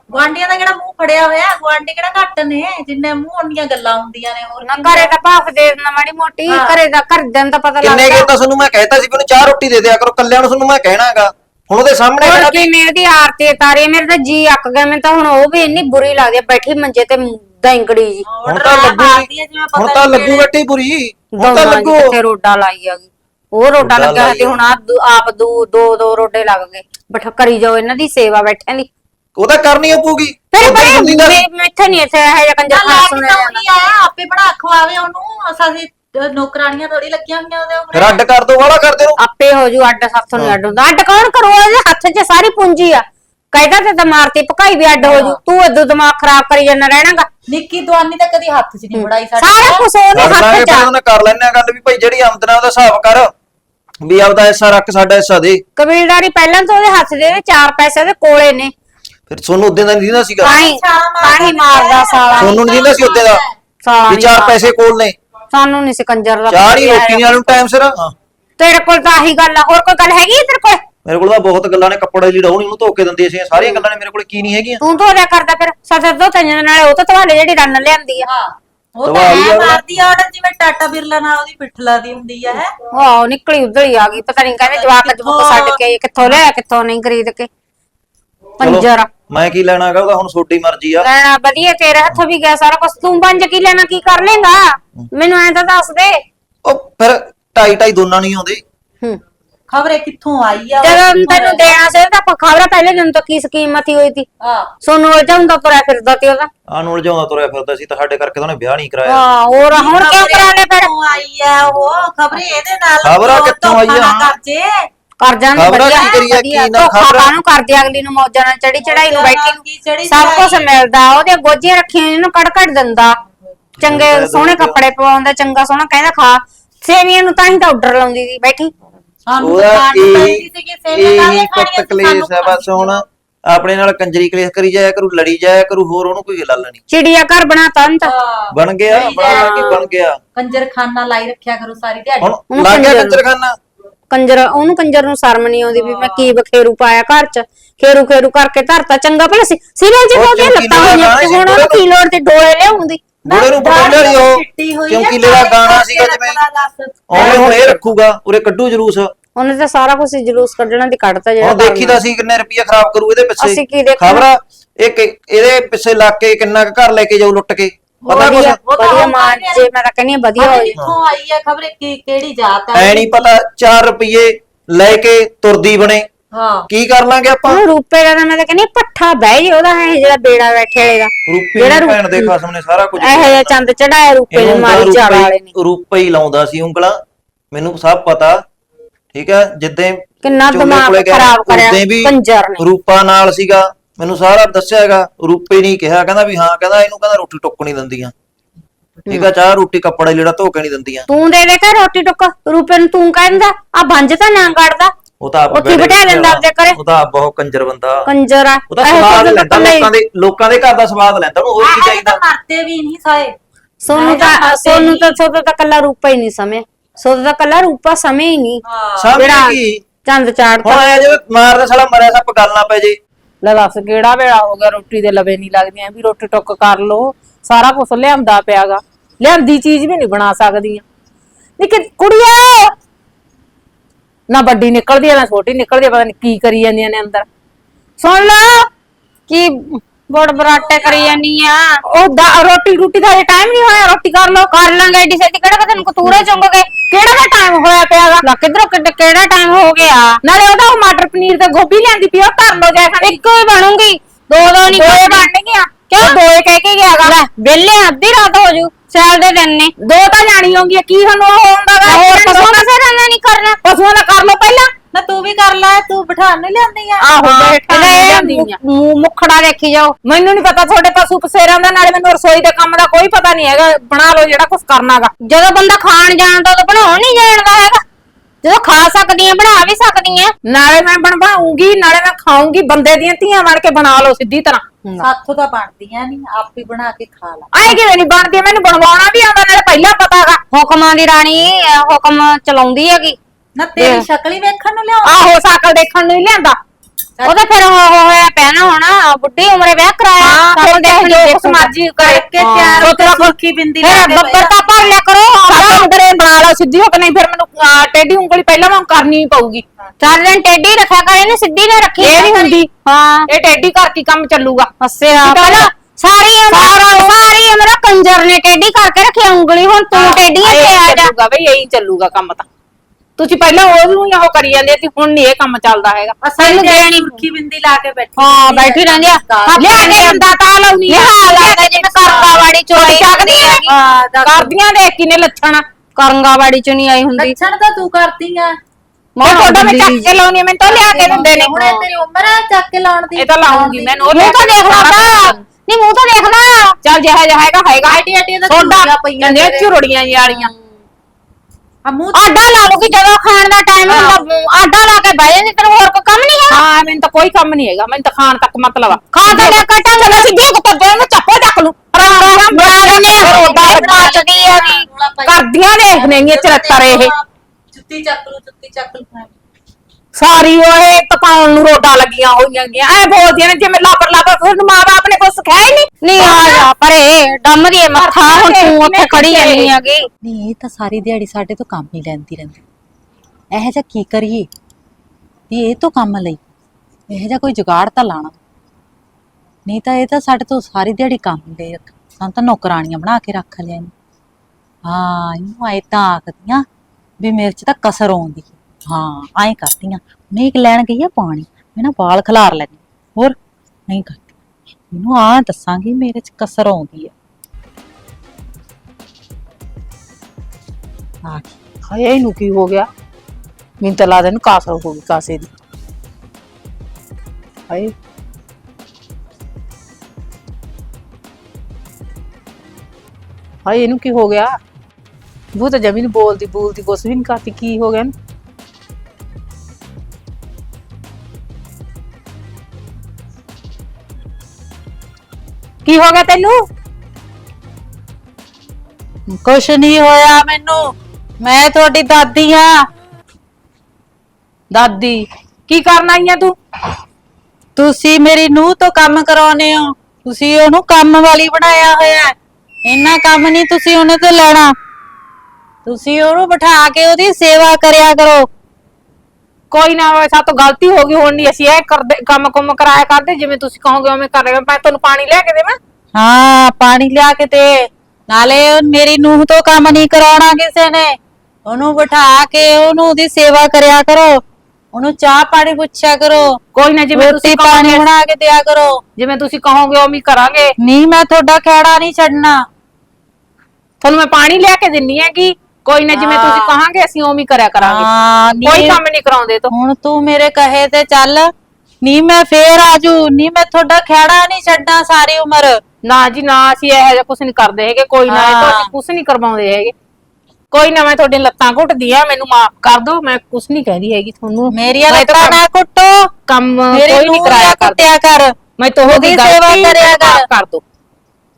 ਗੁਆਂਢੀਆਂ ਦਾ ਕਿਹੜਾ ਮੂੰਹ ਫੜਿਆ ਹੋਇਆ ਗੁਆਂਢੀ ਕਿਹੜਾ ਘੱਟ ਨੇ ਜਿੰਨੇ ਮੂੰਹ ਉਹਨੀਆਂ ਗੱਲਾਂ ਹੁੰਦੀਆਂ ਨੇ ਹੋਰ ਨਾ ਘਰੇ ਦਾ ਭਾਫ ਦੇ ਦਿੰਦਾ ਮਾੜੀ ਮੋਟੀ। ਘਰੇ ਦਾ ਘਰ ਦਿਨ ਦਾ ਪਤਾ ਕਿੰਨੇ ਲੱਗਦਾ। ਕੇ ਤਾਂ ਤੁਹਾਨੂੰ ਮੈਂ ਕਹਿਤਾ ਸੀ ਵੀ ਉਹਨੂੰ ਚਾਹ ਰੋਟੀ ਦੇ ਦਿਆ ਕਰੋ ਕੱਲਿਆਂ ਨੂੰ ਤੁਹਾਨੂੰ ਮੈਂ ਕਹਿਣਾਗਾ ਹੁਣ ਉਹਦੇ ਸਾਹਮਣੇ ਹੋਰ ਕੀ ਮੇਰੀ ਆਰਤੀ ਤਾਰੀ? ਮੇਰੇ ਤਾਂ ਜੀ ਅੱਕ ਗਿਆ ਮੈਨੂੰ ਤਾਂ ਹੁਣ ਉਹ ਵੀ ਇੰਨੀ ਬੁਰੀ ਲੱਗਦੀ ਆ, ਬੈਠੀ ਮੰਜੇ ਤੇ ਦੈਂਗੜੀ ਜੀ। ਹੁਣ ਤਾਂ ਲੱਗੂਗੀ ਹੁਣ ਤਾਂ ਲੱਗੂ ਗੱਟੀ ਪੂਰੀ ਹੁਣ ਤਾਂ ਲੱਗੂ। ਕਿੱਥੇ ਰੋਡਾ ਲਾਈ ਆਗੀ ਉਹ ਰੋਡਾ ਲਾਈ ਤੇ ਹੁਣ ਆ ਆਪ ਦੋ ਦੋ ਦੋ ਰੋਡੇ ਲੱਗ ਗਏ। ਬਠ ਕਰੀ ਜਾਓ ਇਹਨਾਂ ਦੀ ਸੇਵਾ ਬੈਠਿਆਂ ਦੀ। ਉਹ ਤਾਂ ਕਰਨੀ ਪਊਗੀ ਫਿਰ ਤਾਂ ਹੁੰਦੀ ਤਾਂ- ਮੈਥੇ ਨਹੀਂ ਇੱਥੇ ਇਹ ਜਿਹਾ ਕੰਜਰ ਖਾਨਾ ਸੁਣਿਆ ਜਾਂਦਾ। ਆਪੇ ਬਣਾ ਖਵਾਵੇ ਉਹਨੂੰ। ਅਸਾਂ ਨੌਕਰਾਣੀਆਂ ਥੋੜੀ ਲੱਗੀਆਂ ਹੋਈਆਂ ਉਹਦੇ ਉੱਪਰ। ਫਿਰ ਅੱਡ ਕਰ ਦੋ ਵਾਲਾ ਕਰਦੇ ਨੂੰ ਆਪੇ ਹੋ ਜੂ ਅੱਡ ਸਾਥੋਂ ਨਹੀਂ ਅੱਡ ਹੁੰਦਾ। ਅੱਡ ਕੌਣ ਕਰੂ ਉਹਦੇ ਹੱਥ 'ਚ ਸਾਰੀ ਪੂੰਜੀ ਆ। ਕਹਿੰਦਾ ਤੇ ਤਾਂ ਮਾਰਤੀ ਭਕਾਈ ਵੀ ਅੱਡ ਹੋ ਜੂ। ਤੂੰ ਇਦੋਂ ਦਿਮਾਗ ਖਰਾਬ ਕਰੀ ਜਾਂਦਾ ਰਹਿਣਾਗਾ। ਨਿੱਕੀ ਦਵਾਨੀ ਤਾਂ ਕਦੀ ਹੱਥ 'ਚ ਨਹੀਂ ਫੜਾਈ ਸਾਡੇ। ਸਾਰਾ ਕੁਝ ਉਹਦੇ ਕਰ ਲਾਂਗੇ ਹੱਥ 'ਚ ਫਿਰ ਆ ਉਹਨੇ ਕਰ ਲੈਣੇ ਆ ਗੱਲ ਵੀ। ਭਾਈ ਜਿਹੜੀ ਆਮਦਨ ਆ ਉਹਦਾ ਹਿਸਾਬ ਕਰ। ਵੀ ਆਪਦਾ ਹਿੱਸਾ ਰੱਖ ਸਾਡਾ ਹਿੱਸਾ ਦੇ। ਕਬੀਲਦਾਰੀ ਪਹਿਲਾਂ ਤੋਂ ਉਹਦੇ ਹੱਥ ਦੇ ਨੇ ਚਾਰ ਪੈਸੇ ਦੇ ਕੋਲੇ ਨੇ। ਫਿਰ ਤੁਹਾਨੂੰ ਉਦੋਂ ਦਾ ਨਹੀਂ ਦਿੰਦਾ ਸੀਗਾ। ਪਾਣੀ ਪਾਣੀ ਮਾਰਦਾ ਸਾਲਾ। ਤੁਹਾਨੂੰ ਨਹੀਂ ਦਿੰਦਾ ਸੀ ਉਦੋਂ ਦਾ। ਸਾਲਾ ਵੀ ਨੀ ਚਾਰ ਮਾਰਦਾ। ਪੈਸੇ ਕੋਲ ਨੇ। ਸਾਨੂੰ ਨਹੀਂ ਸਿਕੰਜਰ ਦਾ ਚਾਹ ਨਹੀਂ ਰੋਟੀ ਨਾਲ ਨੂੰ ਟਾਈਮ ਸਿਰ? ਤੇਰੇ ਕੋਲ ਤਾਂ ਆਹੀ ਗੱਲ ਆ ਹੋਰ ਕੋਈ ਗੱਲ ਹੈਗੀ ਆ ਤੇਰੇ ਕੋਲ? ਮੇਰੇ ਕੋਲ ਤਾਂ ਬਹੁਤ ਗੱਲਾਂ ਨੇ ਕੱਪੜੇ ਲਈ ਡਾਉਣੀ ਉਹਨੂੰ ਧੋ ਕੇ ਦਿੰਦੇ ਸੀ ਸਾਰੀਆਂ ਗੱਲਾਂ ਨੇ ਮੇਰੇ ਕੋਲ ਕੀ ਨਹੀਂ ਹੈਗੀਆਂ? ਤੂੰ ਧੋਰਿਆ ਕਰਦਾ ਫਿਰ ਸੱਤ ਦੋ ਤਿੰਨ ਨਾਲੇ ਉਹ ਤਾਂ ਤੁਹਾਡੇ ਜਿਹੜੀ ਰੰਨ ਲਿਆਂਦੀ ਆ। ਹਾਂ ਉਹ ਤਾਂ ਦਵਾਈ ਹੈ ਆ। ਮਾਰਦੀ ਆ ਉਹਦਾ ਜਿਵੇਂ ਟਾਟਾ ਬਿਰਲਾ ਨਾਲ ਉਹਦੀ ਪਿੱਠ ਲਾਦੀ ਹੁੰਦੀ ਆ ਹੈ। ਵਾਹ ਨਿਕਲੀ ਉਧਰ ਹੀ ਆ ਗਈ ਪਤਾ ਨਹੀਂ ਕਹਿੰਦੇ ਜਵਾਕ ਜਵਾਕ ਛੱਡ ਕੇ ਕਿੱਥੋਂ ਲਿਆ ਕਿੱਥੋਂ ਨਹੀਂ ਖਰੀਦ ਕੇ। ਪੰਜਰ। ਮੈਂ ਕੀ ਲੈਣਾਗਾ ਉਹਦਾ ਹੁਣ ਛੋਟੀ ਮਰਜ਼ੀ ਆ। ਲੈਣਾ ਵਧੀਆ ਤੇਰੇ ਹੱਥੋਂ ਵੀ ਗਿਆ ਸਾਰਾ ਕੁਝ ਤੂੰ ਪੰਜ ਕੀ ਲੈਣਾ ਕੀ ਕਰ ਲੇਗਾ? ਮੈਨੂੰ ਐਂ ਤਾਂ ਦੱਸ ਦੇ। ਉਹ ਫਿਰ ਢਾਈ ਢਾਈ ਦੋਨਾਂ ਨਹੀਂ ਆਉਂਦੇ। ਹੂੰ। ਖਬਰੇ ਕਿੱਥੋਂ ਆਈ ਆ? ਜਦੋਂ ਤੈਨੂੰ ਦੇਣਾ ਸੀ ਤਾਂ ਖਬਰਾਂ ਪਹਿਲੇ ਦਿਨ ਤੋਂ ਕੀ ਸਕੀਮ ਮਤੀ ਹੋਈ ਸੀ? ਹਾਂ। ਸੋਨੂੰ ਉਲਝਾਉਂਦਾ ਤੁਰਿਆ ਫਿਰਦਾ ਤੇ ਉਹਦਾ। ਆਹ ਨੂੰ ਉਲਝਾਉਂਦਾ ਤੁਰਿਆ ਫਿਰਦਾ ਸੀ ਤਾਂ ਸਾਡੇ ਕਰਕੇ ਤਾਂ ਉਹਨੇ ਵਿਆਹ ਨਹੀਂ ਕਰਾਇਆ। ਹਾਂ ਹੋਰ ਹੁਣ ਕਿਉਂ ਕਰਾ ਲੈ ਫਿਰ? ਆਈ ਆ ਉਹ? ਖਬਰੇ ਇਹਦੇ ਨਾਲ ਖਬਰਾਂ ਕਿੱਥੋਂ ਆਈ ਆ? ਕਰ ਜੇ ਕਰ ਜਾਂਦੇ ਖਬਰਾਂ ਵਧੀਆ ਕੀ ਕਰੀਏ, ਵਧੀਆ ਕੀ ਨਾ ਧੋਖਾ ਖਬਰਾਂ? ਕਾਹਨੂੰ ਕਰਦੀ ਅਗਲੀ ਨੂੰ ਮੌਜਾਂ ਨਾਲ ਚੜੀ ਚੜਾਈ ਨੂੰ ਬੈਠੀ ਚੜ੍ਹੀ ਸਭ ਕੁਝ ਚੜ੍ਹਾਈ? ਮਿਲਦਾ ਉਹਦੇ ਗੋਜੀਆਂ ਰੱਖੀਆਂ ਇਹਨੂੰ ਕੜ ਕੜ ਦਿੰਦਾ ਚੰਗੇ ਸੋਹਣੇ। ਕੱਪੜੇ ਪਵਾਉਂਦਾ ਚੰਗਾ ਸੋਹਣਾ ਕਹਿੰਦਾ ਖਾ ਸੇਵੀਆਂ ਨੂੰ ਤਾਂ ਹੀ ਤਾਂ ਆਰਡਰ ਲਾਉਂਦੀ ਸੀ ਬੈਠੀ ਸਾਨੂੰ ਉਹਦਾ ਤਾਂ ਕੀ ਖਾਣੀ ਪੈਂਦੀ ਸੀਗੀ ਸੇਵੀਆਂ ਇਹੀ ਕਾਹਦੀਆਂ ਕੁੱਤ ਖਾਣੀਆਂ ਸੀ, ਕਲੇਸ਼ ਹੈ ਬਸ ਹੁਣ ਆਪਣੇ ਨਾਲ ਕੰਜਰੀ ਕਲੇਸ਼ ਕਰੀ ਜਾਇਆ ਕਰੂ ਲੜੀ ਜਾਇਆ ਕਰੂ ਹੋਰ ਉਹਨੂੰ ਕੋਈ ਗੱਲ ਨਹੀਂ ਚਿੜੀਆ ਘਰ ਬਣਾਤਾ ਹੁਣ ਤਾਂ ਹਾਂ। ਬਣ ਗਿਆ ਬਣਾ ਹੈ। ਕੇ ਬਣ ਗਿਆ ਕੰਜਰਖਾਨਾ ਲਾਈ ਰੱਖਿਆ ਕਰੋ ਸਾਰੀ ਦਿਹਾੜੀ ਹੁਣ ਉਹਨੂੰ ਲੱਗ ਗਿਆ ਕੰਜਰ- ਕੰਜਰਖਾਨਾ ਕੰਜਰ ਉਹਨੂੰ ਕੰਜਰ ਨੂੰ ਸ਼ਰਮ ਨਹੀਂ ਆਉਂਦੀ ਵੀ ਮੈਂ ਕੀ ਬਖੇਰੂ ਪਾਇਆ ਘਰ ਚ। ਖੇਰੂ ਖੇਰੂ ਕਰਕੇ ਧਰਤਾ ਚੰਗਾ ਭਲਾ ਸੀ। ਚ ਉਹ ਉਹਦੀਆਂ ਚਮਕੀਲੇ ਲੱਤਾਂ ਤੇ ਸੀ, ਹੁਣ ਉਹਨੂੰ ਕੀ ਲੋੜ ਤੇ ਡੋਲੇ ਲਿਆਉਂਦੀ ਬੁੜੇ ਨੂੰ ਪਟੋਲੇ ਵਾਲੀ ਉਹ। ਕਿਉਂਕਿ ਲੈਦਾ ਗਾਣਾ ਸਾਰੇ ਸੀਗਾ ਜਿਵੇਂ। ਉਹਨੇ ਹੁਣ ਇਹ ਰੱਖੂਗਾ ਉਰੇ ਕੱਢੂ ਜਲੂਸ। ਉਹਨੇ ਤਾਂ ਸਾਰਾ ਕੁਝ ਜਲੂਸ ਕੱਢਣਾ ਦੀ ਕੱਢਤਾ ਜਿਹੜਾ ਹੁਣ ਦੇਖੀ ਤਾਂ ਸੀ ਕਿੰਨੇ ਰੁਪਏ ਖਰਾਬ ਕਰੂ ਇਹਦੇ ਪਿੱਛੇ। ਅਸੀਂ ਕੀ ਦੇਖਣਾ? ਖਬਰ ਇਹ ਇਹਦੇ ਪਿੱਛੇ ਲੱਗ ਕੇ ਕਿੰਨਾ ਕੁ ਘਰ ਲੈ ਕੇ ਜਾਊ ਲੁੱਟ ਕੇ। ਪਤਾ ਵਧੀਆ ਕੁਛ ਉਹ ਤਾਂ ਵਧੀਆ ਜੇ ਮੈਂ ਤਾਂ ਕਹਿੰਦੀ ਹਾਂ ਵਧੀਆ ਖਬਰੇ ਹੋਈ। ਕਿੱਥੋਂ ਆਈ ਆ ਖਬਰੇ ਕੀ ਕਿਹੜੀ ਜਾਤ ਹੈ ਐ ਨਹੀਂ ਪਤਾ 4 ਰੁਪਏ ਲੈ ਕੇ ਤੁਰਦੀ ਬਣੇ। ਹਾਂ। ਕੀ ਕਰ ਲਾਂਗੇ ਆਪਾਂ? ਉਹ ਰੂਪੇ ਦਾ ਤਾਂ ਮੈਂ ਤਾਂ ਕਹਿੰਦੀ ਹਾਂ ਪੱਠਾ ਬਹਿ ਜੇ ਉਹਦਾ ਹੈ ਜਿਹੜਾ ਬੇੜਾ ਬੈਠੇ ਵਾਲੇ ਦਾ। ਰੂਪੇ ਜਿਹੜਾ ਦੀ ਰੂ- ਭੈਣ ਦੇ ਖਸਮ ਨੇ ਸਾਰਾ ਕੁਝ ਇਹੋ ਜਿਹਾ ਚੰਦ ਚੜਾਇਆ ਰੂਪੇ ਦੇ ਇਹਨੂੰ ਮਾਰੀ ਚਾਲ ਵਾਲੇ ਨੇ। ਰੂਪੇ ਹੀ ਲਾਉਂਦਾ ਸੀ ਉਂਗਲਾਂ। ਮੈਨੂੰ ਸਭ ਪਤਾ ਠੀਕ ਹੈ? ਜਿੱਦਾਂ ਕਿੰਨਾ ਦਿਮਾਗ ਖਰਾਬ ਕਰਿਆ ਨੇ। ਰੂਪਾ ਨਾਲ ਸੀਗਾ। ਮੈਨੂੰ ਸਾਰਾ ਦੱਸਿਆ ਹੈਗਾ ਰੂਪੇ ਨਹੀਂ ਕਿਹਾ ਕਹਿੰਦਾ ਵੀ ਹਾਂ ਕਹਿੰਦਾ ਇਹਨੂੰ ਕਹਿੰਦਾ ਰੋਟੀ ਟੁੱਕ ਨਹੀਂ ਦਿੰਦੀਆਂ। ਠੀਕ ਆ ਚਾਹ ਰੋਟੀ ਕੱਪੜਾ ਜਿਹੜਾ ਧੋ ਕੇ ਨਹੀਂ ਦਿੰਦੀਆਂ। ਤੂੰ ਦੇ ਦੇ ਕੇ ਰੋਟੀ ਟੁੱਕ ਰੂਪੇ ਨੂੰ ਤੂੰ ਕਹਿੰਦਾ ਆ ਬੰਜ ਤਾਂ ਨਾ ਕੱਢਦਾ। ਉਹ ਤਾਂ ਆਪ ਉੱਥੇ ਬੈਠੇ ਬਿਠਾ ਲੈਂਦਾ ਆਪਦੇ ਘਰੇ। ਉਹ ਤਾਂ ਆਪ ਬਹੁਤ ਕੰਜਰ ਬੰਦਾ। ਕੰਜਰ ਆ। ਉਹ ਤਾਂ ਇਹੋ ਸਵਾਦ ਲੈਂਦਾ ਲੋਕਾਂ ਦੇ ਲੋਕਾਂ ਦੇ ਘਰ ਦਾ ਸਵਾਦ ਲੈਂਦਾ ਹੋਰ ਕੀ ਚਾਹੀਦਾ। ਮਰਦੇ ਵੀ ਨਹੀਂ ਸਾਏ ਸੋਨੂੰ ਤਾਂ ਸੋਨੂੰ। ਤਾਂ ਸੋਨੂੰ ਤਾਂ ਕੱਲਾ ਰੂਪਾ ਹੀ ਨਹੀਂ ਸਮੇ। ਸੋਨੂੰ ਤਾਂ ਕੱਲਾ ਰੂਪਾ ਸਮੇ ਹੀ ਨਹੀਂ। ਜਿਹੜਾ ਕੀ? ਚੰਦ ਚਾੜਤਾ ਹੁਣ ਐ ਜਿਵੇਂ ਮਾਰਦਾ ਸਾਲਾ ਮਰਿਆ ਸੱਪ ਗੱਲ ਨਾ ਪੈ ਜੇ। ਲੈ ਦੱਸ ਕਿਹੜਾ ਵੇਲਾ ਹੋ ਗਿਆ, ਰੋਟੀ ਦੇ ਲਵੇ ਨਹੀਂ ਲੱਗਦੀਆਂ, ਵੀ ਰੋਟੀ ਟੁੱਕ ਕਰ ਲੋ ਸਾਰਾ ਕੁਝ ਲਿਆਂਦਾ ਪਿਆਗਾ। ਲਿਆਂਦੀ ਚੀਜ਼ ਵੀ ਨਹੀਂ ਬਣਾ ਸਕਦੀਆਂ। ਲੇਕਿਨ ਕਿ ਕੁੜੀਏ! ਨਾ ਵੱਡੀ ਨਿਕਲਦੀ ਆ, ਨਾ ਛੋਟੀ ਨਿਕਲਦੀ ਆ, ਪਤਾ ਨਹੀਂ ਕੀ ਕਰੀ ਜਾਂਦੀਆਂ ਨੇ ਅੰਦਰ। ਸੁਣ ਲਓ ਕੀ ਬੜ ਬਰਾਟੇ ਕਰੀ ਜਾਨੀ ਆ। ਉਹ ਦਾ- ਰੋਟੀ ਰੋਟੀ ਦਾ ਟਾਈਮ ਨਹੀਂ ਹੋਇਆ ਰੋਟੀ ਕਰ ਲੋ ਕਰ ਲਾਂਗੇ ਏਡੀ ਛੇਤੀ। ਕਿਹੜਾ ਤੈਨੂੰ ਕਤੂਰੇ ਚੁੰਗੋਗੇ? ਕਿਹੜਾ ਦਾ ਟਾਈਮ ਹੋਇਆ ਪਿਆਗਾ ਲਾ ਕਿਧਰੋਂ ਕਿੱਡ- ਕਿਹੜਾ ਟਾਈਮ ਹੋ ਗਿਆ? ਨਾਲੇ ਉਹਦਾ ਉਹ ਮਟਰ ਪਨੀਰ ਤੇ ਗੋਭੀ ਲਿਆਂਦੀ ਪਈ ਉਹ ਧਰ ਲੋ ਜੈਸਾ ਇੱਕੋ ਹੀ ਬਣੂਗੀ। ਦੋ ਦੋ ਨਹੀਂ ਦੋ ਬਣਨਗੀਆਂ ਕਿਉਂ ਦੋ ਹੀ ਕਹਿ ਕੇ ਗਿਆਗਾ ਲੈ ਵਿਹਲੇ ਅੱਧੀ ਰਾਤ ਹੋ ਜੂ। ਸੈਲ ਦੇ ਦਿਨ ਨੇ। ਦੋ ਤਾਂ ਜਾਣੀ ਹੋਣਗੀਆਂ ਕੀ ਸਾਨੂੰ ਉਹ ਹੁੰਦਾ ਵਾ ਹੋਰ ਪਸੋਂ ਨਾ ਸਿਰ ਨਹੀਂ ਕਰਨਾ। ਪਸ਼ੂਆਂ ਦਾ ਕਰ ਲੋ ਪਹਿਲਾਂ। ਨਾ ਤੂੰ ਵੀ ਕਰ ਲੈ ਤੂੰ ਬਿਠਾਣ ਨਹੀਂ ਲਿਆਂਦੀ ਆ। ਆਹੋ ਬੈਠਾ ਜਾਂਦੀਆਂ ਮੂੰਹ ਮੁਖੜਾ ਦੇਖੀ ਜਾਓ। ਮੈਨੂੰ ਨਹੀਂ ਪਤਾ ਤੁਹਾਡੇ ਪਸ਼ੂ ਪਸੇਰਾਂ ਦਾ ਨਾਲੇ ਮੈਨੂੰ ਰਸੋਈ ਦੇ ਕੰਮ ਦਾ ਕੋਈ ਪਤਾ ਨਹੀਂ ਹੈਗਾ। ਬਣਾ ਲਓ ਜਿਹੜਾ ਕੁਝ ਕਰਨਾਗਾ ਜਦੋਂ ਬੰਦਾ ਖਾਣ ਜਾਣਦਾ ਉਦੋਂ ਬਣਾਉਣ ਨਹੀਂ ਜਾਣਦਾ ਹੈਗਾ। ਜਦੋਂ ਖਾ ਸਕਦੀਆਂ ਬਣਾ ਵੀ ਸਕਦੀਆਂ। ਨਾਲੇ ਮੈਂ ਬਣਵਾਉਂਗੀ ਨਾਲੇ ਮੈਂ ਖਾਉਂਗੀ। ਬੰਦੇ ਦੀਆਂ ਧੀਆਂ ਬਣ ਕੇ ਬਣਾ ਲਓ ਸਿੱਧੀ ਤਰ੍ਹਾਂ। ਸਾਥੋਂ ਤਾਂ ਬਣਦੀਆਂ ਨਹੀਂ ਆਪ ਹੀ ਬਣਾ ਕੇ ਖਾ ਲਾ। ਆਏ ਕਿਵੇਂ ਨਹੀਂ ਬਣਦੀ ਮੈਨੂੰ ਬਣਵਾਉਣਾ ਵੀ ਆਉਂਦਾ ਨਾਲੇ ਪਹਿਲਾਂ ਪਤਾਗਾ ਹੁਕਮਾਂ ਦੀ ਰਾਣੀ ਹੁਕਮ ਚਲਾਉਂਦੀ ਹੈਗੀ। ਨਾ ਤੇਰੀ ਸ਼ਕਲ ਹੀ ਵੇਖਣ ਨੂੰ ਲਿਆਉਂ ਆਹੋ ਸਾਕਲ ਦੇਖਣ ਨੂੰ ਹੀ ਲਿਆਂਦਾ। ਉਹਦਾ ਫਿਰ ਉਹ ਉਹ ਹੋਇਆ ਪਿਆ ਨਾ ਹੁਣ ਬੁੱਢੀ ਉਮਰੇ ਵਿਆਹ ਕਰਾਇਆ। ਫਿਰ ਦੇਖਣ ਜੋ ਨੂੰ ਕੁਛ ਮਰਜ਼ੀ ਕਰੇ ਕਰਕੇ ਤਿਆਰ ਹੋ। ਕੇ ਸੁੱਕੀ ਬਿੰਦੀ ਲਾ ਫਿਰ ਬੱਬਰ ਤਾਂ ਭਰ ਲਿਆ ਕਰੋ। ਸਾਕਲ ਉਂਗਲੇ ਬਣਾ ਲਓ ਸਿੱਧੀ ਹੋ ਕੇ ਨਹੀਂ ਫਿਰ ਮੈਨੂੰ ਅਹ, ਟੇਢੀ ਉਂਗਲੀ ਪਹਿਲਾਂ ਮੈਂ ਕਰਨੀ ਹੀ ਪਊਗੀ। ਚਾਰ ਦਿਨ ਟੇਢੀ ਰੱਖਿਆ ਕਰ ਇਹਨੇ ਸਿੱਧੀ ਨਾ ਰੱਖੀ ਇਹ ਨਹੀਂ ਹੁੰਦੀ। ਹਾਂ। ਇਹ ਟੇਢੀ ਕਰਕੇ ਕੰਮ ਚੱਲੂਗਾ? ਹੱਸਿਆ ਪਹਿਲਾਂ ਸਾਰੀ ਉਮਰ ਸਾਰੀ ਉਮਰ ਕੰਜਰ ਨੇ ਟੇਢੀ ਕਰਕੇ ਰੱਖਿਆ ਉਂਗਲੀ। ਹੁਣ ਤੂੰ ਟੇਢੀ ਤੇ ਆ ਜਾ। ਚੱਲੂਗਾ ਬਈ ਇਹੀ ਚੱਲੂਗਾ ਕੰਮ ਤਾਂ। ਤੁਸੀਂ ਪਹਿਲਾਂ ਉਹਨੂੰ ਹੀ ਉਹ ਕਰੀ ਜਾਂਦੇ ਸੀ ਹੁਣ ਨਹੀਂ ਇਹ ਕੰਮ ਚੱਲਦਾ ਹੈਗਾ। ਅਸਲ ਜਿਹੜੀ ਸੁੱਕੀ ਬਿੰਦੀ ਲਾ ਕੇ ਬੈਠੀ ਹਾਂ ਆ। ਬੈਠੀ ਰਹਿੰਦੀ ਆ। ਲਿਆ ਕੇ ਅੰਦਾ ਤਾਂ ਲਾਉਣੀ ਹਾਲ ਲੱਗਦਾ ਜਿਵੇਂ ਕਰੰਗਾਵਾੜੀ ਚੋਂ ਆਈ ਚੱਕਦੀ ਆ। ਕਰਦੀਆਂ ਦੇਖ ਕਿਨੇ ਲੱਛਣ ਕਰੰਗਾਵਾੜੀ ਚੋਂ ਨਹੀਂ ਆਈ ਹੁੰਦੀ। ਲੱਛਣ ਤਾਂ ਤੂੰ ਕਰਦੀ ਆ। ਮੈਂ ਤੁਹਾਡਾ ਮੈਂ ਚੱਕ ਕੇ ਲਾਉਣੀ ਆ, ਮੈਨੂੰ ਤਾਂ ਲਿਆ ਕੇ ਦਿੰਦੇ ਨੇ। ਹੁਣ ਤੇਰੀ ਉਮਰ ਹੈ ਚੱਕ ਕੇ ਲਾਉਣ ਦੀ। ਇਹ ਤਾਂ ਲਾਉਂਗੀ ਮੈਂ ਉਹ ਤਾਂ ਦੇਖ ਲਾ ਨਹੀਂ ਮੂੰਹ ਤਾਂ ਦੇਖ ਲਾ ਚੱਲ ਜਿਹਾ ਜਿਹਾ ਹੈਗਾ ਹੈਗਾ। ਆਈਟੀ ਆਈਟੀ ਦਾ ਪਈਆਂ ਤੇਰੇ। ਝੁਰੜੀਆਂ ਆ ਮੂੰਹ ਆਡਾ ਲਾ ਲੂਗੀ ਜਦੋਂ ਖਾਣ ਦਾ ਟਾਈਮ ਹੁੰਦਾ ਆਡਾ ਲਾ ਕੇ ਬਹਿ ਜਾਂਦੀ ਤੈਨੂੰ ਹੋਰ ਕੋਈ ਕੰਮ ਨਹੀਂ ਹੈ ਹਾਂ ਮੈਨੂੰ ਤਾਂ ਕੋਈ ਕੰਮ ਨਹੀਂ ਹੈਗਾ ਮੈਨੂੰ ਤਾਂ ਖਾਣ ਤੱਕ ਮਤਲਬ ਆ। ਖਾ ਕੇ ਲੈ ਕਟਾ ਚਲੋ ਸਿੱਧੀ ਹੋ ਕੇ ਤੁਰ ਜਾਣਾ ਚੱਪੋ ਚੱਕ ਲੂ ਆਰਾਮ ਆਰਾਮ ਬਣਾ ਨੇ ਰੋਡਾ ਨੱਚਦੀ ਹੈਗੀ। ਕਰਦੀਆਂ ਦੇਖ ਨੇਗੀਆਂ ਚਰਤਰ ਇਹ ਜੁੱਤੀ ਚੱਕ ਲੂ ਜੁੱਤੀ ਚੱਕ ਲੂ ਸਾਰੀ ਉਹ ਇਹ ਤਪਾਉਣ ਨੂੰ ਰੋਡਾ ਲੱਗੀਆਂ ਹੋਈਆਂ ਗੀਆਂ। ਐ ਬੋਲਦੀਆਂ ਨੇ ਜਿਵੇਂ ਲਾਪਰ ਲਾਪਰ ਤੁਹਾਨੂੰ ਮਾਂ ਬਾਪ ਨੇ ਕੁਝ ਸਿਖਾਇਆ ਹੀ ਨਹੀਂ? ਨਹੀਂ ਆ ਜਾ ਪਰੇ ਡੰਮ ਦੀ ਮੱਥਾ ਹੁਣ ਤੂੰ ਉੱਥੇ ਖੜੀ ਜਾਂਦੀ ਹੈਗੀ। ਨਹੀਂ ਇਹ ਤਾਂ ਸਾਰੀ ਦਿਹਾੜੀ ਸਾਡੇ ਤੋਂ ਕੰਮ ਹੀ ਲੈਂਦੀ ਰਹਿੰਦੀ। ਇਹ ਜਿਹਾ ਕੀ ਕਰੀਏ? ਵੀ ਇਹ ਤੋਂ ਕੰਮ ਲਈ। ਇਹ ਜਿਹਾ ਕੋਈ ਜੁਗਾੜ ਤਾਂ ਲਾਣਾ। ਨਹੀਂ ਤਾਂ ਇਹ ਤਾਂ ਸਾਡੇ ਤੋਂ ਸਾਰੀ ਦਿਹਾੜੀ ਕੰਮ ਦੇ ਸਾਨੂੰ ਤਾਂ ਨੌਕਰਾਣੀਆਂ ਬਣਾ ਕੇ ਰੱਖ ਲਿਆ ਹਾਂ ਇਹਨੂੰ ਤਾਂ ਆਖਦੀਆਂ ਵੀ ਮੇਰੇ ਚ ਤਾਂ ਕਸਰ ਆਉਂਦੀ। ਹੈ। ਹਾਂ, ਐਂ ਕਰਦੀਆਂ ਮੈਂ ਇੱਕ ਲੈਣ ਗਈ ਆ ਪਾਣੀ। ਮੈਂ ਨਾ ਵਾਲ ਖਲਾਰ ਲੈਣੀ ਹੋਰ, ਨਹੀਂ ਕਰਦੀ। ਇਹਨੂੰ ਆ ਦੱਸਾਂਗੀ, ਮੇਰੇ ਚ ਕਸਰ ਆਉਂਦੀ ਹੈ ਆ ਹਾਏ, ਇਹਨੂੰ ਕੀ ਹੋ ਗਿਆ? ਮੈਨੂੰ ਤਾਂ ਲੱਗਦਾ ਇਹਨੂੰ ਕਾਸਰ ਹੋ ਗਈ ਕਾਸੇ ਦੀ। ਹਾਏ। ਹਾਏ, ਇਹਨੂੰ ਕੀ ਹੋ ਗਿਆ? ਉਹ ਤਾਂ ਜਮੀ ਨੀ ਬੋਲਦੀ ਬੋਲਦੀ ਕੁਛ ਵੀ ਨਹੀਂ ਕਰਦੀ। ਕੀ ਹੋ ਗਿਆ ਇਹਨੂੰ? ਕੀ ਹੋ ਗਿਆ ਤੈਨੂੰ? ਕੁਛ ਨਹੀਂ ਹੋਇਆ ਮੈਨੂੰ। ਮੈਂ ਤੁਹਾਡੀ ਦਾਦੀ ਹਾਂ। ਦਾਦੀ, ਕੀ ਕਰਨ ਆਈ ਆ ਤੂੰ? ਤੁਸੀਂ ਮੇਰੀ ਨੂੰਹ ਤੋਂ ਕੰਮ ਕਰਾਉਨੇ ਹੋ। ਤੁਸੀਂ ਉਹਨੂੰ ਕੰਮ ਵਾਲੀ ਬਣਾਇਆ ਹੋਇਆ ਹੈ। ਇੰਨਾ ਕੰਮ ਨਹੀਂ ਤੁਸੀਂ ਉਹਨੇ ਤੋਂ ਲੈਣਾ। ਤੁਸੀਂ ਉਹਨੂੰ ਬਿਠਾ ਕੇ ਉਹਦੀ ਸੇਵਾ ਕਰਿਆ ਕਰੋ। ਕੋਈ ਨਾ ਹੋਏ ਸਾਤੋਂ ਗਲਤੀ ਹੋ ਗਈ ਹੁਣ ਨਹੀਂ ਅਸੀਂ ਇਹ ਕਰਦੇ ਕੰਮ ਕੁੰਮ ਕਰਾਇਆ ਕਰਦੇ ਜਿਵੇਂ ਤੁਸੀਂ ਕਹੋਗੇ ਉਵੇਂ ਕਰ ਰਹੇ ਮੈਂ ਤੁਹਾਨੂੰ ਪਾਣੀ ਲਿਆ ਕੇ ਦੇਵਾਂ? ਹਾਂ ਪਾਣੀ ਲਿਆ ਕੇ ਤੇ ਨਾਲੇ ਮੇਰੀ ਨੂੰਹ ਤੋਂ ਕੰਮ ਨਹੀਂ ਕਰਾਉਣਾ ਕਿਸੇ ਨੇ। ਉਹਨੂੰ ਬਿਠਾ ਕੇ ਉਹਨੂੰ ਉਹਦੀ ਸੇਵਾ ਕਰਿਆ ਕਰੋ। ਉਹਨੂੰ ਚਾਹ ਪਾਣੀ ਪੁੱਛਿਆ ਕਰੋ। ਕੋਈ ਨਾ ਜਿਵੇਂ ਰੋਟੀ ਤੁਸੀਂ ਪਾਣੀ ਕਹੋਗੇ। ਬਣਾ ਕੇ ਦਿਆ ਕਰੋ। ਜਿਵੇਂ ਤੁਸੀਂ ਕਹੋਗੇ ਉਵੇਂ ਹੀ ਕਰਾਂਗੇ। ਨਹੀਂ ਮੈਂ ਤੁਹਾਡਾ ਖਹਿੜਾ ਨਹੀਂ ਛੱਡਣਾ। ਤੁਹਾਨੂੰ ਮੈਂ ਪਾਣੀ ਲਿਆ ਕੇ ਦਿੰਨੀ ਹੈਗੀ। ਕੋਈ ਨਾ ਜਿਵੇਂ ਤੁਸੀਂ ਕਹਾਂਗੇ ਅਸੀਂ ਉਵੇਂ ਹੀ ਕਰਿਆ ਕਰਾਂਗੇ। ਹਾਂ ਕੋਈ ਕੰਮ ਨਹੀਂ ਕਰਾਉਂਦੇ ਤੋ। ਹੁਣ ਤੂੰ ਮੇਰੇ ਕਹੇ ਤੇ ਚੱਲ। ਨਹੀਂ ਮੈਂ ਫੇਰ ਆਜੂ ਨਹੀਂ ਮੈਂ ਤੁਹਾਡਾ ਖਹਿੜਾ ਨਹੀਂ ਛੱਡਣਾ ਸਾਰੀ ਉਮਰ। ਨਾ ਜੀ ਨਾ ਅਸੀਂ ਇਹੋ ਜਿਹਾ ਕੁਝ ਨਹੀਂ ਕਰਦੇ ਹੈਗੇ ਕੋਈ ਨਾ ਇਹ ਤਾਂ। ਅਸੀਂ ਕੁਝ ਨਹੀਂ ਕਰਵਾਉਂਦੇ ਹੈਗੇ। ਕੋਈ ਨਾ ਮੈਂ ਤੁਹਾਡੀਆਂ ਲੱਤਾਂ ਘੁੱਟਦੀ ਆ ਮੈਨੂੰ ਮਾਫ ਕਰ ਦਿਓ ਮੈਂ ਕੁਝ ਨਹੀਂ ਕਹਿੰਦੀ ਹੈਗੀ ਤੁਹਾਨੂੰ। ਮੇਰੀਆਂ ਮੈਂ ਤਾਂ ਲੱਤਾਂ ਨਾ ਕੁੱਟੋ ਕੰਮ ਮੇਰੀ ਕੋਈ ਨਹੀਂ ਨੂੰਹ ਕਰਾਇਆ ਨਾ ਕਰ ਕੁੱਟਿਆ ਕਰ। ਮੈਂ ਤਾਂ ਉਹਦੀ ਉਹਦੀ ਸੇਵਾ ਕਰਿਆ ਕਰ। ਕਰ ਦੋ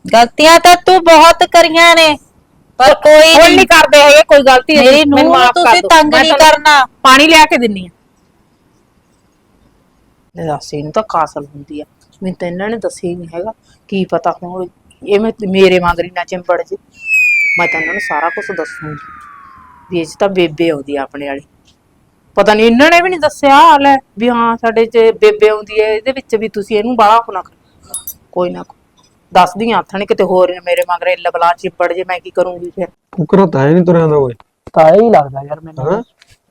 ਗਲਤੀਆਂ ਤਾਂ ਤੂੰ ਬਹੁਤ ਕਰੀਆਂ ਨੇ। ਪਰ ਕੋਈ ਕੋਈ ਨਹੀਂ ਕਰਦੇ ਹੈਗੇ ਕੋਈ ਗਲਤੀ ਮੇਰੀ ਨੂੰ ਤੁਸੀਂ। ਤੰਗ ਨਹੀਂ ਕਰਨਾ। ਪਾਣੀ ਲਿਆ ਕੇ ਦਿੰਨੀ ਆ। ਲੈ ਦੱਸ ਇਹਨੂੰ ਤਾਂ ਕਾਸਲ ਹੁੰਦੀ ਆ। ਮੈਨੂੰ ਤਾਂ ਇਹਨਾਂ ਨੇ ਦੱਸਿਆ ਹੀ ਨਹੀਂ ਹੈਗਾ। ਕੀ ਪਤਾ ਹੁਣ ਇਹ ਮੇਰੇ ਮਗਰੀ ਨਾ ਚਿੰਬੜ ਜੇ। ਮੈਂ ਤਾਂ ਇਹਨਾਂ ਨੂੰ ਸਾਰਾ ਕੁਝ ਦੱਸੂਗੀ। ਵੀ ਇਹ ਤਾਂ ਬੇਬੇ ਆਉਂਦੀ ਆ ਆਪਣੇ ਵਾਲੀ। ਪਤਾ ਨਹੀਂ ਇਹਨਾਂ ਨੇ ਵੀ ਨਹੀਂ ਦੱਸਿਆ ਲੈ ਵੀ ਹਾਂ ਸਾਡੇ 'ਚ ਬੇਬੇ ਆਉਂਦੀ ਹੈ ਇਹਦੇ ਵਿੱਚ ਵੀ ਤੁਸੀਂ ਇਹਨੂੰ ਬਾਹਲਾ ਹੋਣਾ ਕੋਈ ਨਾ ਦੱਸਦੀਆਂ ਆਥਣ ਕਿਤੇ ਹੋਰ ਮੇਰੇ ਮਗਰੇ ਲਬਲਾ ਚਿੰਬੜ ਜੇ ਮੈਂ ਕੀ ਕਰੂੰਗੀ ਫਿਰ? ਕੁਕਰਾ ਤਾਂ ਹੈ ਨਹੀਂ ਤੁਰਿਆ ਦਾ ਓਏ। ਤਾਂ ਹੀ ਲੱਗਦਾ ਯਾਰ ਮੈਨੂੰ। ਹਾਂ?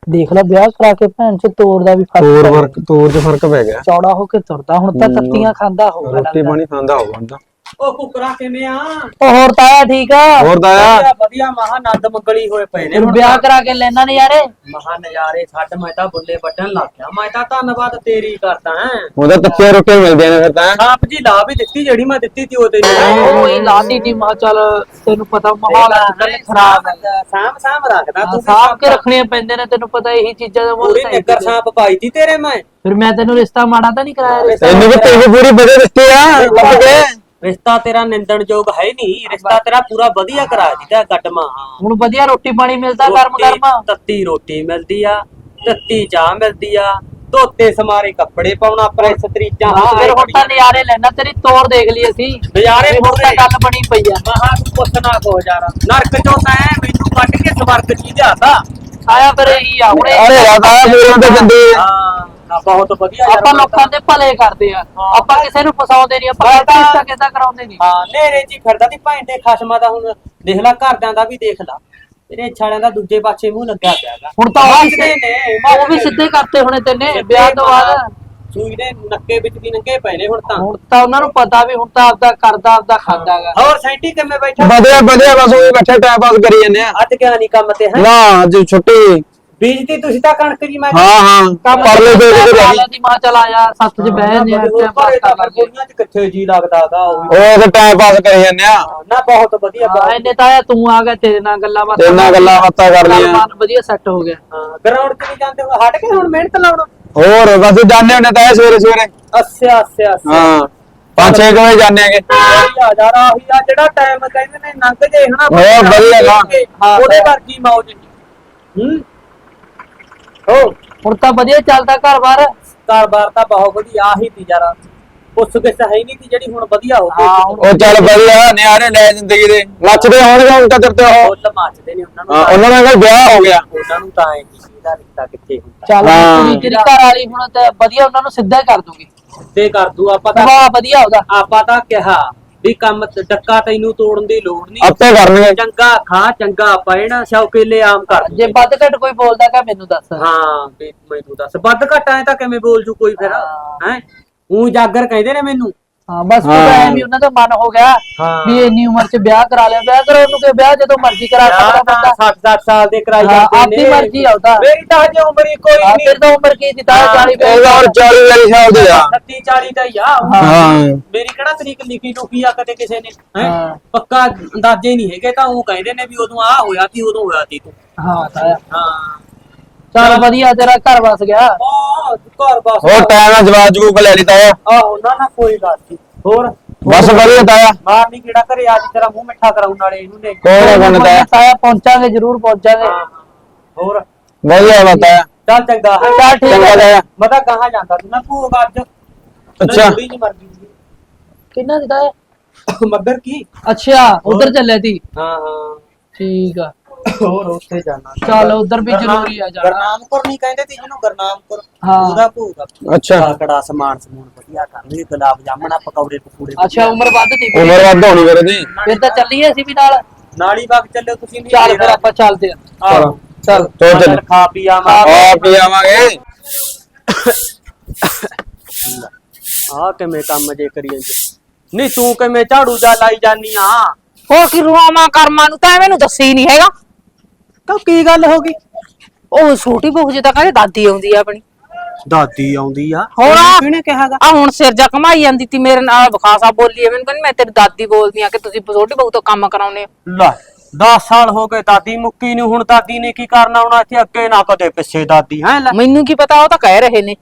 ਦੇਖ ਲੈ ਵਿਆਹ ਕਰਾ ਕੇ ਭੈਣ ਚ ਤੋਰ ਦਾ ਵੀ ਫ਼ਰਕ ਤੋਰ ਪੈ ਵਰਕ ਤੋਰ 'ਚ ਫ਼ਰਕ ਪੈ ਗਿਆ। ਚੌੜਾ ਹੋ ਕੇ ਤੁਰਦਾ ਹੁਣ ਤਾਂ ਤੱਤੀਆਂ ਖਾਂਦਾ ਹੋਊਗਾ ਰੋਟੀ ਲੱਗਦਾ। ਪਾਣੀ ਖਾਂਦਾ ਹੋਊਗਾ ਹੁਣ ਤਾਂ। ਉਹ ਕੁਕਰਾ ਕਿਵੇਂ ਆ? ਉਹ ਹੋਰ ਤਾਇਆ ਠੀਕ ਆ। ਹੋਰ ਦਾਇਆ ਵਧੀਆ ਵਧੀਆ ਮਹਾ ਨੰਦ ਮੰਗਲੀ ਹੋਏ ਪਏ ਨੇ। ਫਿਰ ਵਿਆਹ ਕਰਾ ਕੇ ਲੈਣਾ ਨੇ ਯਾਰੇ ਮਹਾ ਨਜ਼ਾਰੇ ਛੱਡ ਮੈਂ ਤਾਂ ਬੁੱਲੇ ਵੱਟਣ ਲੱਗ ਗਿਆ। ਮੈਂ ਤਾਂ ਧੰਨਵਾਦ ਤੇਰੀ ਕਰਦਾ ਹਾਂ। ਉਹਦਾ ਤੱਕੀਆਂ ਰੋਟੀਆਂ ਮਿਲਦੀਆਂ ਨੇ ਫਿਰ ਤਾਂ। ਆਪ ਜੀ ਲਾ ਵੀ ਦਿੱਤੀ ਜਿਹੜੀ ਮੈਂ ਦਿੱਤੀ ਤੀ ਉਹ ਤੈਨੂੰ ਉਹ ਇਹ ਲਾਦੀ ਦੀ ਮਾ ਚੱਲ ਤੈਨੂੰ ਪਤਾ ਮਾਹੌਲ ਅੱਜ ਕੱਲ੍ਹ ਖਰਾਬ ਹੈ ਸਾਂਭ ਸਾਂਭ ਰੱਖਦਾ ਤੂੰ ਸਾਫ਼ ਕੇ ਰੱਖਣੇ ਪੈਂਦੇ ਨੇ ਤੈਨੂੰ ਪਤਾ ਇਹੀ ਚੀਜ਼ਾਂ ਦਾ ਮੁੱਲ ਪੂਰੀ ਤਾਂ। ਨਿੱਕਰ ਸਾਂਪ ਪਾਈ ਤੀ ਤੇਰੇ ਮੈਂ। ਫਿਰ ਮੈਂ ਤੈਨੂੰ ਰਿਸ਼ਤਾ ਮਾੜਾ ਤਾਂ ਨਹੀਂ ਕਰਾਇਆ? ਰਿਸ਼ਤਾ ਤੈਨੂੰ ਵੀ ਤੇਰੀ ਪੂਰੀ ਬਦੇ ਦਿੱਤੀ ਆ ਲੱਭ ਕੇ। ਰਿਸ਼ਤਾ ਤੇਰਾ ਨਿੰਦਣਯੋਗ ਹੈ ਨਹੀਂ। ਰਿਸ਼ਤਾ ਤੇਰਾ ਪੂਰਾ ਵਧੀਆ ਕਰਾ ਦਿੱਤਾ ਗੱਟਮਾ ਹੁਣ ਵਧੀਆ ਰੋਟੀ ਪਾਣੀ ਮਿਲਦਾ ਗਰਮ ਗਰਮ? ਤੱਤੀ ਰੋਟੀ ਮਿਲਦੀ ਆ ਤੱਤੀ ਚਾਹ ਮਿਲਦੀ ਆ ਧੋਤੇ ਸਮਾਰੇ ਕੱਪੜੇ ਪਾਉਣਾ ਪ੍ਰੈਸ ਤਰੀਜਾਂ ਹਾਂ ਫਿਰ ਹੁਣ ਤਾਂ ਨਜ਼ਾਰੇ ਲੈਣਾ ਤੇਰੀ ਤੋਰ ਦੇਖ ਲਈ ਅਸੀਂ। ਨਜ਼ਾਰੇ ਹੁਣ ਤਾਂ ਗੱਲ ਬਣੀ ਪਈ ਆ। ਮਹਾ ਪੁੱਛਣਾ ਕੋ ਯਾਰ। ਨਰਕ ਚੋਂ ਤਾਂ ਮੈਨੂੰ ਕੱਢ ਕੇ ਸਵਰਗ ਚ ਜਾਦਾ ਆਇਆ ਫਿਰ ਇਹੀ ਆ ਹੁਣੇ ਅਰੇ ਯਾਰ ਤਾਇਆ ਮੇਰੇ ਤੇ ਜੰਦੇ ਹਾਂ। ਨਾ ਬਹੁਤ ਵਧੀਆ ਯਾਰ ਆਪਾਂ ਲੋਕਾਂ ਦੇ ਭਲੇ ਕਰਦੇ ਆ। ਆਪਾਂ ਕਿਸੇ ਨੂੰ ਫਸਾਉਂਦੇ ਨਹੀਂ ਆਪਾਂ ਮੈਂ ਤਾਂ- ਰਿਸ਼ਤਾ ਕਿਸੇ ਦਾ ਕਰਾਉਂਦੇ ਨਹੀਂ। ਹਾਂ ਨੇਰੇ ਜੀ ਫਿਰਦਾ ਦੀ ਭਾਂ ਦੇ ਖਸਮਾਂ ਦਾ ਹੁਣ। ਦੇਖ ਲੈ ਘਰਦਿਆਂ ਦਾ ਵੀ ਦੇਖ ਲਾ। ਤੇਰੇ ਛਾਲਿਆਂ ਦਾ ਦੂਜੇ ਪਾਸੇ ਮੂੰਹ ਲੱਗਿਆ ਪਿਆਗਾ ਹੁਣ ਤਾਂ ਉਹ ਵੀ ਨੇ ਉਹ ਵੀ ਸਿੱਧੇ ਕਰਤੇ ਹੋਣੇ ਤੈਨੇ ਵਿਆਹ ਤੋਂ ਬਾਅਦ। ਸੂਈ ਦੇ ਨੱਕੇ ਵਿੱਚ ਵੀ ਨੰਗੇ ਪਏ ਨੇ ਹੁਣ ਤਾਂ। ਹੁਣ ਤਾਂ ਉਹਨਾਂ ਨੂੰ ਪਤਾ ਵੀ ਹੁਣ ਤਾਂ ਆਪਦਾ ਕਰਦਾ ਆਪਦਾ ਖਾਂਦਾਗਾ ਹੋਰ ਸੈਂਟੀ ਕਿਵੇਂ ਬੈਠਾ? ਵਧੀਆ ਵਧੀਆ ਬਸ ਉਹ ਬੈਠੇ ਟਾਈਮ ਪਾਸ ਕਰੀ ਜਾਂਦੇ ਆ। ਅੱਜ ਗਿਆ ਨਹੀਂ ਕੰਮ ਤੇ ਹੈ? ਨਾ ਅੱਜ ਛੁੱਟੀ। ਬੀਜਤੀ ਤੁਸੀਂ ਤਾਂ ਕਣਕ ਜੀ ਮੈਂ ਹਾਂ ਹਾਂ। ਪਰਲੇ ਦੇ ਦੇ ਰਹੀ ਦੀ ਮਾਂ ਚਲ ਆਇਆ ਸੱਤ ਚ ਬਹਿ ਜਾਂਦੇ ਆ ਟਾਈਮ ਪਾਸ ਕਰ ਲਾਂਗੇ। ਗੋਲੀਆਂ ਚ ਕਿੱਥੇ ਜੀ ਲੱਗਦਾਗਾ ਉਹ ਵੀ। ਉਹ ਤੇ ਟਾਈਮ ਪਾਸ ਕਰੀ ਜਾਂਦੇ ਆ। ਨਾ ਬਹੁਤ ਵਧੀਆ ਹਾਂ ਬਹੁਤ ਇਹਨੇ ਤਾਂ ਆਇਆ ਤੂੰ ਆ ਗਿਆ ਤੇਰੇ ਨਾਲ ਗੱਲਾਂ ਬਾਤਾਂ ਤੇਰੇ ਨਾਲ ਗੱਲਾਂ ਬਾਤਾਂ ਕਰ ਲਈਆਂ। ਗੱਲਬਾਤ ਵਧੀਆ ਸੈੱਟ ਹੋ ਗਿਆ। ਗਰਾਊਂਡ ਤੇ ਨਹੀਂ ਜਾਂਦੇ ਹੁਣ ਹਟ ਕੇ ਹੁਣ ਮਿਹਨਤ ਲਾਉਣਾ ਹੋਰ ਬਸ ਜਾਂਦੇ ਹੁੰਦੇ ਤਾਂ ਸਵੇਰੇ ਸਵੇਰੇ। ਅੱਛਾ ਅੱਛਾ ਅੱਛਾ। ਹਾਂ 5-6 ਵਜੇ ਜਾਂਦੇ ਆਗੇ। ਵਧੀਆ ਯਾਰ ਆਹੀ ਆ ਜਿਹੜਾ ਟਾਈਮ ਕਹਿੰਦੇ ਨੇ ਲੰਘ ਜੇ ਹਨਾ ਹੋਰ ਵਧੀਆ ਗਾ। ਹਾਂ। ਉਹਦੇ ਵਰਗੀ ਮੌਜ। ਹੂੰ? ਹੋ ਹੁਣ ਤਾਂ ਵਧੀਆ ਚੱਲਦਾ ਘਰ-ਬਾਰ। ਕਾਰੋਬਾਰ ਤਾਂ ਬਹੁਤ ਵਧੀਆ ਆਹੀ ਤੀ ਯਾਰ ਉਸ ਕਿਸ ਹੈ ਨਹੀਂ ਤੀ ਜਿਹੜੀ ਹੁਣ ਵਧੀਆ ਹੋ ਗਈ। ਉਹ ਚੱਲ ਵਧੀਆ। ਨਿਆਰੇ ਲੈ ਜ਼ਿੰਦਗੀ ਦੇ। ਨੱਚਦੇ ਹੋਣਗੇ ਹੁਣ ਕਦਰ ਤੇ ਉਹ। ਫੁੱਲ ਮੱਚਦੇ ਨੇ ਉਹਨਾਂ ਨੂੰ ਹਾਂ, ਉਹਨਾਂ ਦਾ ਕੋਈ ਵਿਆਹ ਹੋ ਗਿਆ। ਉਹਨਾਂ ਨੂੰ ਤਾਂ ਐ ਨਹੀਂ ਇਹਦਾ ਰਿਸ਼ਤਾ ਕਿੱਥੇ ਹੁੰਦਾ। ਚੱਲ ਹਾਂ। ਕੁੜੀ ਤੇਰੀ ਘਰ ਵਾਲੀ ਹੁਣ ਤਾਂ ਵਧੀਆ ਉਹਨਾਂ ਨੂੰ ਸਿੱਧਾ ਹੀ ਕਰ ਦੂਗੀ ਸਿੱਧੇ ਕਰ ਦੂ ਆਪਾਂ ਤਾਂ ਸੁਭਾਅ ਵਧੀਆ ਉਹਦਾ। ਆਪਾਂ ਤਾਂ ਕਿਹਾ ਵੀ ਕੰਮ ਡੱਕਾ ਤੈਨੂੰ ਤੋੜਨ ਦੀ ਲੋੜ ਨਹੀਂ। ਆਪੇ ਕਰਨਗੇ ਚੰਗਾ ਖਾ ਚੰਗਾ ਪੈਣਾ ਸ਼ੌਕੇਲੇ ਆਮ ਕਰ ਜੇ ਵੱਧ ਘੱਟ ਕੋਈ ਬੋਲਦਾ ਕਿ ਮੈਨੂੰ ਦੱਸ। ਹਾਂ ਵੀ ਮੈਨੂੰ ਦੱਸ। ਵੱਧ ਘੱਟ ਆਏ ਤਾਂ ਕਿਵੇਂ ਬੋਲ ਜੂ ਕੋਈ ਫਿਰ? ਹੈ। ਉਹ ਜਾਗਰ ਕਹਿੰਦੇ ਨੇ ਮੈਨੂੰ। ਹਾਂ ਬਸ ਪਤਾ ਐ ਵੀ ਉਹਨਾਂ ਦਾ ਮਨ ਹੋ ਗਿਆ ਹਾਂ। ਵੀ ਇੰਨੀ ਉਮਰ 'ਚ ਵਿਆਹ ਕਰਾ ਲਿਆ ਵਿਆਹ ਕਰਾਉਣ ਨੂੰ ਕਿ ਵਿਆਹ ਜਦੋਂ ਮਰਜ਼ੀ ਕਰਾ ਸਕਦਾ ਬੰਦਾ। 60 60 ਸਾਲ ਦੇ ਕਰਾਈ ਹਾਂ, ਜਾਂਦੇ ਆਪਣੀ ਨੇ। ਮਰਜ਼ੀ ਆ ਉਹਦਾ। ਮੇਰੀ ਤਾਂ ਹਜੇ ਉਮਰ ਹੀ ਕੋਈ ਹਾਂ ਨਹੀਂ ਫਿਰ ਤਾਂ ਉਮਰ ਕੀ ਦਿੱਤਾ 40 ਇਹਦਾ ਹੁਣ 40 ਵਾਲੀ ਸਾਲ ਦੇ ਆ। 30 40 ਦਾ ਹੀ ਆ। ਹਾਂ। ਮੇਰੀ ਕਿਹੜਾ ਤਰੀਕ ਲਿਖੀ ਲੁਕੀ ਆ ਕਦੇ ਕਿਸੇ ਨੇ ਹੈ? ਹਾਂ। ਪੱਕਾ ਅੰਦਾਜ਼ੇ ਨਹੀਂ ਹੈਗੇ ਤਾਂ ਉਹ ਕਹਿੰਦੇ ਨੇ ਵੀ ਉਦੋਂ ਆ ਹੋਇਆ ਸੀ ਉਦੋਂ ਹੋਇਆ ਸੀ ਤੂੰ। ਹਾਂ ਹਾਂ। ਚੱਲ ਵਧੀਆ ਤੇਰਾ ਘਰ ਵਸ ਗਿਆ। ਆਹ, ਘਰ ਬਸ ਹੋਰ ਟਾਈਮ ਨਾਲ ਜਵਾਬ ਜੂਬ ਲੈ ਲਈ ਤਾਇਆ? ਆਹੋ ਨਾ ਨਾ ਕੋਈ ਗੱਲ ਨਹੀਂ ਹੋਰ? ਬਸ ਵਧੀਆ ਤਾਇਆ? ਨਹੀਂ ਕਿਹੜਾ ਘਰੇ ਅੱਜ ਤੇਰਾ ਮੂੰਹ ਮਿੱਠਾ ਕਰਾਉਣ ਵਾਲੇ ਇਹਨੂੰ ਨੇ ਕੋਣ ਹੈ ਕੋਣ ਤਾਇਆ? ਤਾਇਆ ਪਹੁੰਚਾਂਗੇ ਜ਼ਰੂਰ ਪਹੁੰਚਾਂਗੇ। ਹਾਂ, ਹੋਰ? ਵਧੀਆ ਵਾ ਤਾਇਆ। ਚੱਲ ਚੰਗਾ ਹੈ। ਚੱਲ ਠੀਕ ਚੰਗਾ ਤਾਇਆ। ਮੈਂ ਤਾਂ ਕਹਾਂ ਜਾਂਦਾ ਸੀ। ਨਾ ਭੂਗ ਅੱਜ ਅੱਛਾ। ਨਹੀਂ ਮਰ ਗਈ ਕਿੰਨਾ ਦਿੱਤਾ ਹੈ ਮੱਗਰ ਕੀ? ਅੱਛਾ ਉਧਰ ਚੱਲੇ ਤੀ ਹਾਂ ਹਾਂ। ਠੀਕ ਆ। ਹੋਰ ਉੱਥੇ ਜਾਣਾ। ਚੱਲ ਉਧਰ ਵੀ ਜ਼ਰੂਰੀ ਆ ਜਾਣਾ। ਗਰਨਾਮਪੁਰ ਨਹੀਂ ਕਹਿੰਦੇ ਤੀ ਜਿਹਨੂੰ ਗਰਨਾਮਪੁਰ? ਹਾਂ। ਉਹਦਾ ਭੂਗ ਅੱਛਾ। ਕੜਾ ਸਮਾਨ ਸਮੂਨ ਵਧੀਆ ਕਰਨਗੇ ਗੁਲਾਬ ਜਾਮਣਾ ਪਕੌੜੇ ਪਕੂੜੇ ਅੱਛਾ ਉਮਰ ਵੱਧ ਤੀ ਉਮਰ ਵੱਧ ਹੋਣੀ ਮੇਰੇ ਦੀ ਫਿਰ ਤਾਂ ਚੱਲੀਏ ਅਸੀਂ ਵੀ ਨਾਲ। ਨਾਲੀ ਬਾਗ ਚੱਲਿਓ ਤੁਸੀਂ ਨਹੀਂ ਚੱਲ ਫਿਰ ਆਪਾਂ ਚੱਲਦੇ ਆ। ਆਹੋ ਚੱਲ। ਤੋਰ ਚੱਲ। ਖਾ ਪੀ ਆਵਾਂ ਆ ਪੀ ਆਵਾਂਗੇ। ਆ ਕਿਵੇਂ ਕੰਮ ਜੇ ਕਰੀ ਜਾਂਦੇ ਨਹੀਂ ਤੂੰ ਕਿਵੇਂ ਝਾੜੂ ਜਾ ਲਾਈ ਜਾਨੀ ਆ? ਹੋ ਕੀ ਰੁਆਵਾਂ ਕਰਮਾਂ ਨੂੰ ਤਾਂ ਮੈਨੂੰ ਦੱਸੀ ਨਹੀਂ ਹੈਗਾ। ਤਾਂ ਕੀ ਗੱਲ ਹੋ ਗਈ? ਉਹ ਛੋਟੀ ਬਹੂ ਜੀ ਤਾਂ ਕਹਿੰਦੇ ਦਾਦੀ ਆਉਂਦੀ ਆ ਆਪਣੀ। ਦਾਦੀ ਆਉਂਦੀ ਆ। ਹੋਰ ਆ। ਕਿਹਨੇ ਕਿਹਾਗਾ? ਆ ਹੁਣ ਸਿਰ ਜਾ ਕਮਾਈ ਜਾਂਦੀ ਤੀ ਮੇਰੇ ਨਾਲ ਬਖਾਸਾ ਬੋਲੀ ਐ ਮੈਨੂੰ ਕਹਿੰਦੀ ਮੈਂ ਤੇਰੀ ਦਾਦੀ ਬੋਲਦੀ ਆ ਕਿ ਤੁਸੀਂ ਛੋਟੀ ਬਹੂ ਤੋਂ ਕੰਮ ਕਰਾਉਨੇ ਹੋ। ਲੈ 10 ਸਾਲ ਹੋ ਗਏ ਦਾਦੀ ਮੁੱਕੀ ਨੂੰ ਹੁਣ ਦਾਦੀ ਨੇ ਕੀ ਕਰਨਾ? ਹੁਣ ਇੱਥੇ ਅੱਗੇ ਨਾ ਕਦੇ ਪਿੱਛੇ ਦਾਦੀ ਹੈ ਲੈ। ਮੈਨੂੰ ਕੀ ਪਤਾ ਉਹ ਤਾਂ ਕਹਿ ਰਹੇ ਨੇ।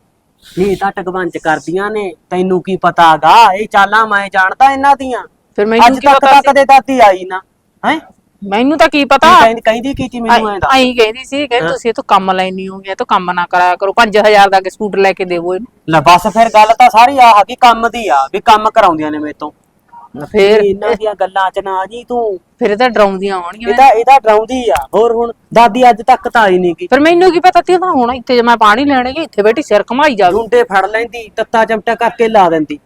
ਨਹੀਂ ਤਾਂ ਟਕਵੰਜ ਕਰਦੀਆਂ ਨੇ। ਤੈਨੂੰ ਕੀ ਪਤਾਗਾ? ਇਹ ਚਾਲਾਂ ਮੈਂ ਜਾਣਦਾ ਇਹਨਾਂ ਦੀਆਂ। ਫਿਰ ਮੈਨੂੰ ਅੱਜ ਕੀ ਤੱਕ ਪਤਾ ਤਾਂ ਸੀ? ਕਦੇ ਦਾਦੀ ਆਈ ਨਾ ਹੈ? ਮੈਨੂੰ ਤਾਂ ਕੀ ਪਤਾ? ਕਹਿੰਦੀ ਕਹਿੰਦੀ ਕੀ ਤੀ ਮੈਨੂੰ ਐਂ ਦੱਸ। ਆਈ ਕਹਿੰਦੀ ਸੀ ਕਹਿੰਦੀ ਤੁਸੀਂ ਇਹ ਤੋਂ ਕੰਮ ਲੈਣੀ ਹੋਗੀ ਤੋਂ ਕੰਮ ਨਾ ਕਰਾਇਆ ਕਰੋ 5000 ਦਾ ਕੇ ਸੂਟ ਲੈ ਕੇ ਦੇਵੋ ਇਹਨੂੰ। ਲੈ ਬਸ ਫਿਰ ਗੱਲ ਤਾਂ ਸਾਰੀ ਆਹ ਕਿ ਕੰਮ ਦੀ ਆ ਵੀ ਕੰਮ ਕਰਾਉਂਦੀਆਂ ਨੇ ਮੇਰੇ ਤੋਂ। ਫਿਰ ਇਹਨਾਂ ਦੀਆਂ ਗੱਲਾਂ 'ਚ ਨਾ ਆ ਜੀ ਤੂੰ। ਫਿਰ ਇਹ ਤਾਂ ਡਰਾਉਂਦੀਆਂ ਆਉਣਗੀਆਂ ਇਹਦਾ ਇਹਦਾ ਡਰਾਉਂਦੀ ਆ ਹੋਰ ਹੁਣ ਦਾਦੀ ਅੱਜ ਤੱਕ ਤਾਂ ਆਈ ਨਹੀਂ ਗੀ ਫਿਰ ਮੈਨੂੰ ਕੀ ਪਤਾ ਤੀ ਤਾਂ ਹੁਣ ਇੱਥੇ ਜੇ ਮੈਂ ਪਾਣੀ ਲੈਣੇ ਗਈ ਇੱਥੇ ਬੈਠੀ ਸਿਰ ਘਮਾਈ ਜਾਵੇ। ਝੁੰਡੇ ਫੜ ਲੈਂਦੀ ਤੱਤਾ ਚਮਟਾ ਕਰਕੇ ਲਾ ਦਿੰਦੀ।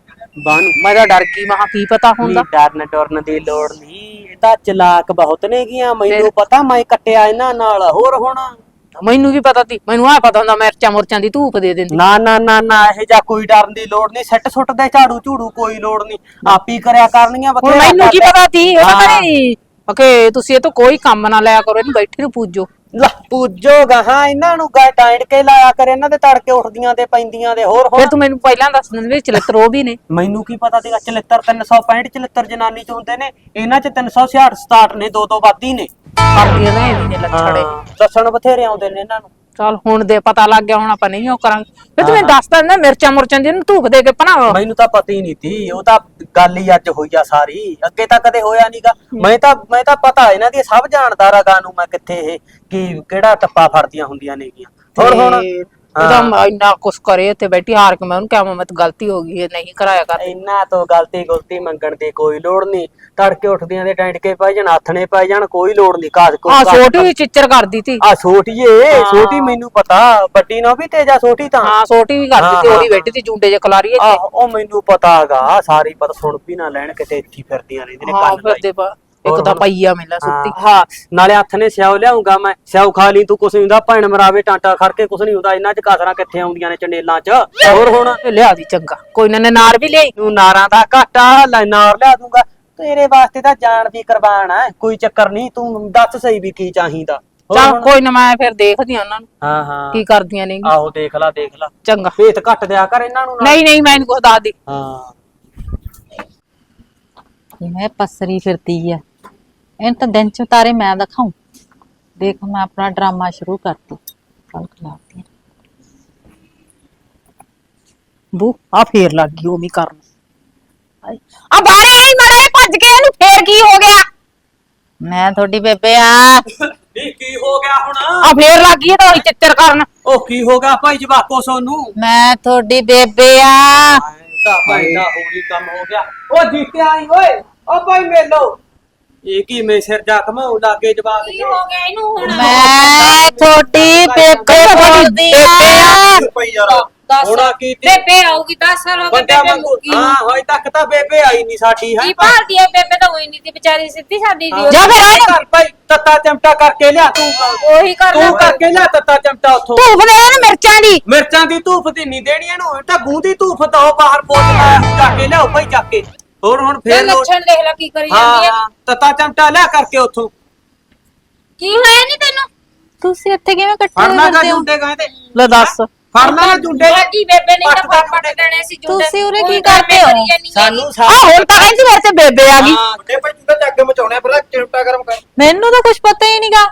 ਬਾਨੂੰ ਮੈਂ ਤਾਂ ਡਰ ਗਈ ਮਹਾ ਕੀ ਪਤਾ ਹੁੰਦਾ। ਡਰਨ ਡਰਨ ਦੀ ਲੋੜ ਨਹੀਂ। ਇਹਦਾ ਚਲਾਕ ਬਹੁਤ ਨੇ ਗੀਆਂ। ਮੈਨੂੰ ਪਤਾ ਮੈਂ ਕੱਟਿਆ ਇਹਨਾਂ ਨਾਲ ਹੋਰ ਹੁਣ? ਮੈਨੂੰ ਕੀ ਪਤਾ ਤੀ ਮੈਨੂੰ ਆ ਪਤਾ ਹੁੰਦਾ ਮਿਰਚਾਂ ਮੁਰਚਾਂ ਦੀ ਧੂਪ ਦੇ ਦਿੰਦੀ। ਨਾ ਨਾ ਨਾ ਨਾ ਇਹ ਜਾਂ ਕੋਈ ਡਰਨ ਦੀ ਲੋੜ ਨਹੀਂ। ਸੱਟ ਸੁੱਟ ਦੇ ਝਾੜੂ ਝੂੜੂ ਕੋਈ ਲੋੜ ਨਹੀਂ। ਆਪ ਹੀ ਕਰਿਆ ਕਰਨੀਆਂ ਹੁਣ ਬਥੇਰਾ ਮੈਨੂੰ ਕੀ। ਪਤਾ ਤੀ ਉਹ ਤਾਂ ਹਾਂ। ਓਕੇ ਤੁਸੀਂ ਇਹ ਤੋਂ ਕੋਈ ਕੰਮ ਨਾ ਲਿਆ ਕਰੋ ਇਹਨੂੰ ਬੈਠੀ ਨੂੰ ਪੂਜੋ। ਲੈ ਪੂਜੋ ਗਾਹਾਂ ਇਹਨਾਂ ਨੂੰ ਗਾ ਟਾਈਡ ਕੇ ਲਾਇਆ ਕਰ ਇਹਨਾਂ ਦੇ ਤੜਕੇ ਉੱਠਦੀਆਂ ਤੇ ਪੈਂਦੀਆਂ ਦੇ ਹੋਰ ਫਿਰ ਹੋਰ ਤੂੰ ਮੈਨੂੰ ਪਹਿਲਾਂ ਦੱਸ ਦਿੰਦੀ ਵਿੱਚ ਚਲਤਰੋ ਵੀ ਨੇ। ਮੈਨੂੰ ਕੀ ਪਤਾ ਸੀਗਾ 74 365 74 ਜਨਾਨੀ ਚ ਹੁੰਦੇ ਨੇ ਇਹਨਾਂ ਚ 366 67 ਨੇ ਦੋ ਦੋ ਵਾਦੀ ਨੇ। ਕਰਦੀਆਂ ਨੇ ਵੀ ਨੇ ਲੱਛੜੇ। ਦੱਸਣ ਬਥੇਰੇ ਆਉਂਦੇ ਨੇ ਇਹਨਾਂ ਨੂੰ। ਚਲ ਹੁਣ ਦੇ ਪਤਾ ਲੱਗ ਗਿਆ ਹੁਣ ਆਪਾਂ ਨਹੀਂ ਉਹ ਕਰਾਂਗੇ। ਫਿਰ ਤੂੰ ਮੈਨੂੰ ਦੱਸਦਾ ਨਾ ਮਿਰਚਾਂ ਮੁਰਚਾਂ ਦੀ ਇਹਨੂੰ ਧੂਪ ਦੇ ਕੇ ਭਣਾ ਮੈਨੂੰ ਤਾਂ ਪਤਾ ਹੀ ਨਹੀਂ ਸੀ ਉਹ ਤਾਂ ਗੱਲ ਹੀ ਅੱਜ ਹੋਈ ਆ ਸਾਰੀ। ਅੱਗੇ ਤਾਂ ਕਦੇ ਹੋਇਆ ਨਹੀਂਗਾ ਮੈਂ ਤਾਂ ਮੈਂ ਤਾਂ ਪਤਾ ਇਹਨਾਂ ਦੀ ਸਭ ਜਾਣਦਾ ਰਗਾ ਨੂੰ ਮੈਂ ਕਿੱਥੇ ਇਹ ਕੀ ਕਿਹੜਾ ਟੱਪਾ ਫੜਦੀਆਂ ਹੁੰਦੀਆਂ ਨੇਗੀਆਂ। ਹੋਰ ਹੁਣ ਉਹਦਾ ਇੰਨਾ ਕੁਛ ਕਰੇ ਇੱਥੇ ਬੈਠੀ ਹਾਰ ਕੇ ਮੈਂ ਉਹਨੂੰ ਕਿਹਾ ਮੈਂ ਤਾਂ ਗਲਤੀ ਹੋ ਗਈ ਹੈ ਨਹੀਂ ਕਰਾਇਆ ਕਰ। ਇੰਨਾ ਤੋਂ ਗਲਤੀ ਗਲਤੀ ਮੰਗਣ ਦੀ ਕੋਈ ਲੋੜ ਨਹੀਂ। ਤੜਕੇ ਉੱਠਦੀਆਂ ਦੇ ਟੈਂਟ ਕੇ ਪੈ ਜਾਣ ਹੱਥਣੇ ਪੈ ਜਾਣ ਕੋਈ ਲੋੜ ਨਹੀਂ ਕਾਸ ਕੋ ਆ ਛੋਟੀ ਵੀ ਚਿੱਚਰ ਕਰਦੀ ਤੀ। ਆ ਛੋਟੀਏ ਛੋਟੀ ਮੈਨੂੰ ਪਤਾ ਵੱਡੀ ਨਾ ਵੀ ਤੇਜਾ ਛੋਟੀ ਤਾਂ। ਹਾਂ ਛੋਟੀ ਵੀ ਕਰਦੀ ਤੀ ਉਹੀ ਬੈਠੀ ਤੀ ਜੁੰਡੇ ਜੇ ਖਲਾਰੀ ਇੱਥੇ। ਉਹ ਮੈਨੂੰ ਪਤਾ ਹੈਗਾ ਸਾਰੀ ਪਤਾ ਸੁਣ ਵੀ ਨਾ ਲੈਣ ਕਿਤੇ ਇੱਥੇ ਫਿਰਦੀਆਂ ਰਹਿੰਦੀਆਂ ਨੇ ਕੰਨ ਲਾਈ। ਇੱਕ ਤਾਂ? ਪਈਆ ਮੇਲਾ ਸੁੱਤੀ। ਹਾਂ ਨਾਲੇ ਹੱਥ ਨੇ ਸਿਆਉ ਲਿਆਉਂਗਾ ਮੈਂ ਸਿਆਉ ਖਾ ਲਈ ਤੂੰ ਕੁਛ ਨਹੀਂ ਹੁੰਦਾ ਭੈਣ ਮਰਾਵੇ ਟਾਂਟਾ ਖੜ ਕੇ ਕੁਛ ਨਹੀਂ ਹੁੰਦਾ ਇਹਨਾਂ ਚ ਕਾਸਰਾਂ ਕਿੱਥੇ ਆਉਂਦੀਆਂ ਨੇ ਚੰਡੇਲਾਂ ਚ? ਹੋਰ ਹੁਣ? ਇਹ ਲਿਆ ਦੀ ਚੰਗਾ ਕੋਈ ਨਾ ਨੇ ਨਾਰ ਵੀ ਲਿਆਈ। ਤੂੰ ਨਾਰਾਂ ਦਾ ਘਾਟਾ ਲੈ ਨਾਰ ਲਿਆ ਦੂੰਗਾ। ਤੇਰੇ ਵਾਸਤੇ ਤਾਂ ਜਾਨ ਵੀ ਕੁਰਬਾਨ ਹੈ ਕੋਈ ਚੱਕਰ ਨਹੀਂ ਤੂੰ ਦੱਸ ਸਹੀ ਵੀ ਕੀ ਚਾਹੀਦਾ। ਚਲ? ਕੋਈ ਨਾ ਮੈਂ ਫਿਰ ਦੇਖਦੀ ਆ ਉਹਨਾਂ ਨੂੰ ਹਾਂ ਹਾਂ। ਕੀ ਕਰਦੀਆਂ ਨੇ। ਆਹੋ ਦੇਖ ਲਾ ਦੇਖ ਲਾ। ਚੰਗਾ। ਭੇਤ ਘੱਟ ਦਿਆ ਕਰ ਇਹਨਾਂ ਨੂੰ ਨਹੀਂ ਨਹੀਂ ਮੈਂ ਨਹੀਂ ਕੁਛ ਦੱਸਦੀ। ਹਾਂ। ਮੈਂ ਪਸਰੀ ਫਿਰਦੀ ਆ। ਇਹਨੂੰ ਤਾਂ ਦਿਨ ਚ ਤਾਰੇ ਮੈਂ ਦਿਖਾਉਂ। ਦੇਖ ਮੈਂ ਆਪਣਾ ਡਰਾਮਾ ਸ਼ੁਰੂ ਕਰਤੀ। ਕੱਲ ਖਲਾਤੀ ਬੂ ਆ ਫੇਰ ਲੱਗ ਗਈ ਉਹ ਵੀ ਕਰਨ ਆ ਬਾਰੇ ਆਈ ਮੜੇ ਭੱਜ ਕੇ ਇਹਨੂੰ ਫੇਰ ਕੀ ਹੋ ਗਿਆ? ਮੈਂ ਤੁਹਾਡੀ ਬੇਬੇ ਆ। ਨਹੀਂ ਕੀ ਹੋ ਗਿਆ ਹੁਣ? ਆ ਫੇਰ ਲੱਗ ਗਈ ਤਾਂ ਉਹੀ ਚਿੱਤਰ ਕਰਨ। ਉਹ ਕੀ ਹੋ ਗਿਆ ਭਾਈ ਜਵਾਕੋ ਸੋਨੂੰ? ਮੈਂ ਤੁਹਾਡੀ ਬੇਬੇ ਆ। ਤਾਂ ਭਾਈ ਦਾ ਹੋਰੀ ਕੰਮ ਹੋ ਗਿਆ। ਉਹ ਜੀਤੇ ਆਈ ਓਏ। ਉਹ ਭਾਈ ਮੇਲੋ। ਇਹ ਕੀ ਮੇ ਸਿਰ ਜ਼ਖਮ ਉਹ ਲਾਗੇ ਜਵਾਕ ਕੀ ਹੋ ਗਿਆ ਇਹਨੂੰ ਮੈਂ ਤੁਹਾਡੀ ਬੇਬੇ ਬੋਲਦੀ ਆ। ਭਾਈ ਯਾਰ ਦੱਸ। ਹੁਣ ਕੀਤੀ- ਬੇਬੇ ਆਊਗੀ 10 ਸਾਲ ਹੋ ਗਏ ਬੰਦਾ ਬੇਬੇ ਮੁੱਕੀ ਹਾਂ ਹੋਏ ਤੱਕ ਤਾਂ ਬੇਬੇ ਆਈ ਨਹੀਂ ਸਾਡੀ ਹੈ। ਕੀ ਭਾਲਦੀ ਹੈ ਬੇਬੇ? ਤਾਂ ਹੋਈ ਨਹੀਂ ਤੀ ਵਿਚਾਰੀ ਸਿੱਧੀ ਸਾਡੀ ਦੀ ਜਾ। ਫਿਰ ਕਰ ਭਾਈ ਤੱਤਾ ਚਮਟਾ ਕਰਕੇ ਲਿਆ ਤੂੰ। ਉਹੀ ਕਰ ਤੂੰ ਕਰਕੇ ਲਿਆ ਤੱਤਾ ਚਮਟਾ ਉੱਥੋਂ। ਧੂਫ ਦੇ ਦੇ ਮਿਰਚਾਂ ਦੀ। ਮਿਰਚਾਂ ਦੀ ਧੂਫ ਤੇ ਨਹੀਂ ਦੇਣੀ ਇਹਨੂੰ। ਇਹ ਤਾਂ ਗੂੰਦੀ ਧੂਫ ਤਾਂ ਉਹ ਬਾਹਰ ਪੋਚ ਲਾਇਆ। ਜਾ ਕੇ ਲਿਆਓ ਭਾਈ ਚੱਕ ਕੇ। ਹੋਰ ਹੁਣ ਫੇਰ ਲੋੜ- ਲੱਛਣ ਦੇਖ ਲੈ ਕੀ ਕਰੀ ਜਾਂਦੀ ਹੈ ਹਾਂ ਤੱਤਾ ਚਮਟਾ ਲਿਆ ਕਰਕੇ ਉੱਥੋਂ। ਕੀ ਹੋਇਆ ਨਹੀਂ ਤੈਨੂੰ? ਤੁਸੀਂ ਇੱਥੇ ਕਿਵੇਂ ਇਕੱਠੇ ਫੜਨਾ ਕਾ ਹੋ? ਜੁੰਡੇ ਗਏ ਤੇ ਲੈ ਦੱਸ। ਫੜਨਾ ਨਾ ਜੁੰਡੇ ਲੱਗੀ ਬੇਬੇ ਨੇ ਤਾਂ ਪੱਟ ਤਾਂ ਪੱਟ ਦੇਣੇ ਸੀ ਜੁੰਡੇ। ਤੁਸੀਂ ਉਰੇ ਕੀ ਕਰਦੇ ਹੋ? ਸਾਨੂੰ ਆ। ਸਾਰਾ ਹੁਣ ਤਾਂ ਕਹਿੰਦੀ ਮੇਰੇ ਤੇ ਬੇਬੇ ਆ ਗਈ। ਹਾਂ, ਵੱਡੇ ਭਾਈ ਤੂੰ ਤਾਂ ਜੱਗ ਮਚਾਉਣਾ ਫਿਰ ਚਿਮਟਾ ਗਰਮ ਕਰ। ਮੈਨੂੰ ਤਾਂ ਕੁਝ ਪਤਾ ਹੀ ਨਹੀਂਗਾ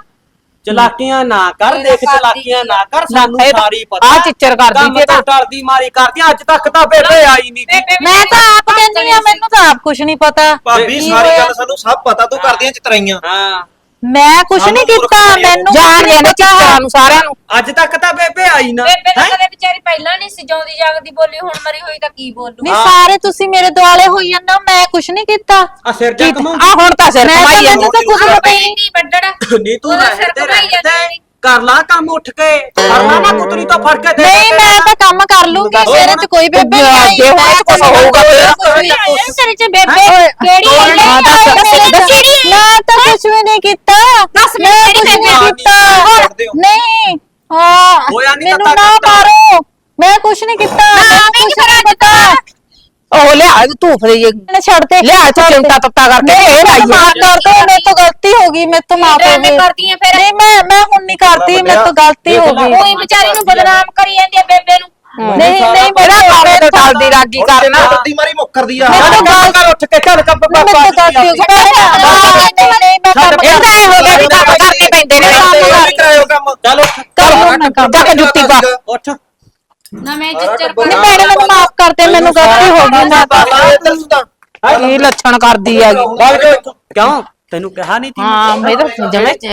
ਚਲਾਕੀਆਂ ਨਾ ਕਰ ਦੇਖ ਚਲਾਕੀਆਂ ਨਾ ਕਰ ਸਾਨੂੰ ਸਾਰੀ ਪਤਾ। ਆਹ ਚਿੱਚਰ ਕਰਦੀ ਇਹ ਤਾਂ। ਤੋਂ ਟਲਦੀ ਮਾਰੀ ਕਰਦੀ ਅੱਜ ਤੱਕ ਤਾਂ ਬੇਬੇ ਆਈ ਨਹੀਂ ਮੈਂ ਤਾਂ ਆਪ ਕਹਿੰਦੀ ਆ ਮੈਨੂੰ ਤਾਂ ਆਪ ਕੁਝ ਨਹੀਂ ਪਤਾ। ਭਾਬੀ ਸਾਰੀ? ਗੱਲ ਸਾਨੂੰ ਸਭ ਪਤਾ ਤੂੰ ਕਰਦੀਆਂ ਚਤਰਾਈਆਂ। ਹਾਂ। ਮੈਂ ਕੁਝ ਸਾਨੂੰ ਨਹੀਂ ਕੀਤਾ ਮੈਨੂੰ ਜਾਣ ਦੇ ਨੇ ਚਿੱਚਰਾਂ ਨੂੰ ਸਾਰਿਆਂ ਨੂੰ। ਅੱਜ ਤੱਕ ਤਾਂ ਬੇਬੇ ਆਈ ਨਾ ਬੇਬੇ ਤਾਂ ਹੈਂ? ਕਦੇ ਵਿਚਾਰੀ ਪਹਿਲਾਂ ਨਹੀਂ ਸੀ ਜਿਉਂਦੀ ਜਾਗਦੀ ਬੋਲੀ ਹੁਣ ਮਰੀ ਹੋਈ ਤਾਂ ਕੀ ਬੋਲੂ? ਨਹੀਂ ਸਾਰੇ ਤੁਸੀਂ ਮੇਰੇ ਦੁਆਲੇ ਹੋਈ ਜਾਂਦੇ ਹੋ ਮੈਂ ਕੁਝ ਨਹੀਂ ਕੀਤਾ। ਆ ਸਿਰ ਕੀ ਜਗਮੂ ਆ ਹੁਣ ਤਾਂ ਸਿਰ ਮੈਂ ਤਾਂ ਤਾਂ ਕੁਝ ਪਤਾ ਹੀ ਨਹੀਂ ਵੱਡੜ ਨਹੀਂ ਤੂੰ ਉਹਦਾ ਰਹਿ ਸਿਰ ਤੇ ਘੁਮਾਈ ਜਾਂਦੀ ਰਹਿ ਸੀ। ਕਰ ਲਾ ਕੰਮ ਉੱਠ ਕੇ ਕਰ ਲਾ ਨਾ ਕੁਤਰੀ ਤੋਂ ਫੜ ਕੇ ਦੇ ਨਹੀਂ ਮੈਂ ਤਾਂ ਕੰਮ ਕਰ ਲੂੰਗੀ ਮੇਰੇ ਚ ਕੋਈ ਬੇਬੇ ਨਹੀਂ ਆਈ ਜੇ ਹੁਣ ਕੁਛ ਹੋਊਗਾ ਫਿਰ। ਕੁਛ ਨਹੀਂ ਤੇਰੇ ਚ ਬੇਬੇ ਕਿਹੜੀ ਹਾਂ, ਹੈ ਦੱਸ, ਦੱਸ ਮੈਂ ਤਾਂ ਕੁਝ ਵੀ ਨਹੀਂ ਕੀਤਾ ਦੱਸ ਮੈਂ ਮੈਨੂੰ ਕੁਝ ਕਿਹੜੀ ਨਹੀਂ ਬੇਬੇ ਕੀਤਾ ਛੱਡ ਦਿਓ। ਨਹੀਂ ਹਾਂ ਹੋਇਆ ਨੀ ਮੈਨੂੰ ਤਾਂ ਨਾ ਤਾਂ- ਮਾਰੋ ਮੈਂ ਕੁਝ ਨਹੀਂ ਕੀਤਾ ਮੈਨੂੰ ਕੁਝ ਨਹੀਂ ਪਤਾ ਉਹ ਲਿਆ ਇਹ ਧੂਫ ਦੇ ਇਹ ਮੈਨੂੰ ਛੱਡ ਦੇ ਲਿਆ ਤੂੰ ਚਿੰਤਾ ਤੱਤਾ ਕਰਕੇ ਇਹ ਲਾਈ ਮਾਫ ਕਰ ਦੋ ਮੇਰੇ ਤੋਂ ਗਲਤੀ ਹੋ ਗਈ ਮੇਰੇ ਤੋਂ ਮਾਫ ਹੋ ਗਈ। ਕਰਦੀ ਆ ਫਿਰ। ਨਹੀਂ ਮੈਂ ਮੈਂ ਹੁਣ ਨਹੀਂ ਕਰਦੀ ਮੇਰੇ ਤੋਂ ਗਲਤੀ ਹੋ ਗਈ। ਕੋਈ ਵਿਚਾਰੀ ਨੂੰ ਬਦਨਾਮ ਕਰੀ ਜਾਂਦੀ ਆ ਬੇਬੇ ਨੂੰ। ਨਹੀਂ ਨਹੀਂ ਮੇਰਾ ਕਾਲੇ ਤੇ ਚੱਲਦੀ ਰਾਗੀ ਕਰਨਾ। ਰੱਦੀ ਮਾਰੀ ਮੁੱਕਰਦੀ ਆ। ਮੈਂ ਤਾਂ ਕੰਮ ਕਰ ਉੱਠ ਕੇ ਚੱਲ ਕੰਮ ਮੈਂ ਤਾਂ ਗਈ। ਮੈਂ ਨਹੀਂ ਨਹੀਂ ਮੈਂ ਕੰਮ ਇਹ ਤਾਂ ਐਂ ਹੋ ਗਿਆ ਵੀ ਕੰਮ ਕਰਨੇ ਪੈਂਦੇ ਨੇ। ਕੰਮ ਇਹ ਕਰਾਇਓ ਕੰਮ। ਚੱਲ ਕਰ ਮੈਂ ਕੰਮ ਜਾ ਕੇ ਜੁੱਤੀ ਪਾ। ਉੱਠ। ਨਾ ਮੈਂ ਚਿੱਚਰ ਨਹੀਂ ਮੈਡਮ ਮੈਨੂੰ ਮਾਫ ਕਰ ਦੇ ਮੈਨੂੰ ਗਲਤੀ ਹੋ ਗਈ। ਮੈਂ ਤਾਂ ਕੀ ਲੱਛਣ ਕਰਦੀ ਹੈਗੀ ਵਗ ਜਾ ਇੱਥੋਂ। ਕਿਉਂ? ਤੈਨੂੰ ਕਿਹਾ ਨਹੀਂ ਤੀ ਹਾਂ, ਮੈਂ ਤਾਂ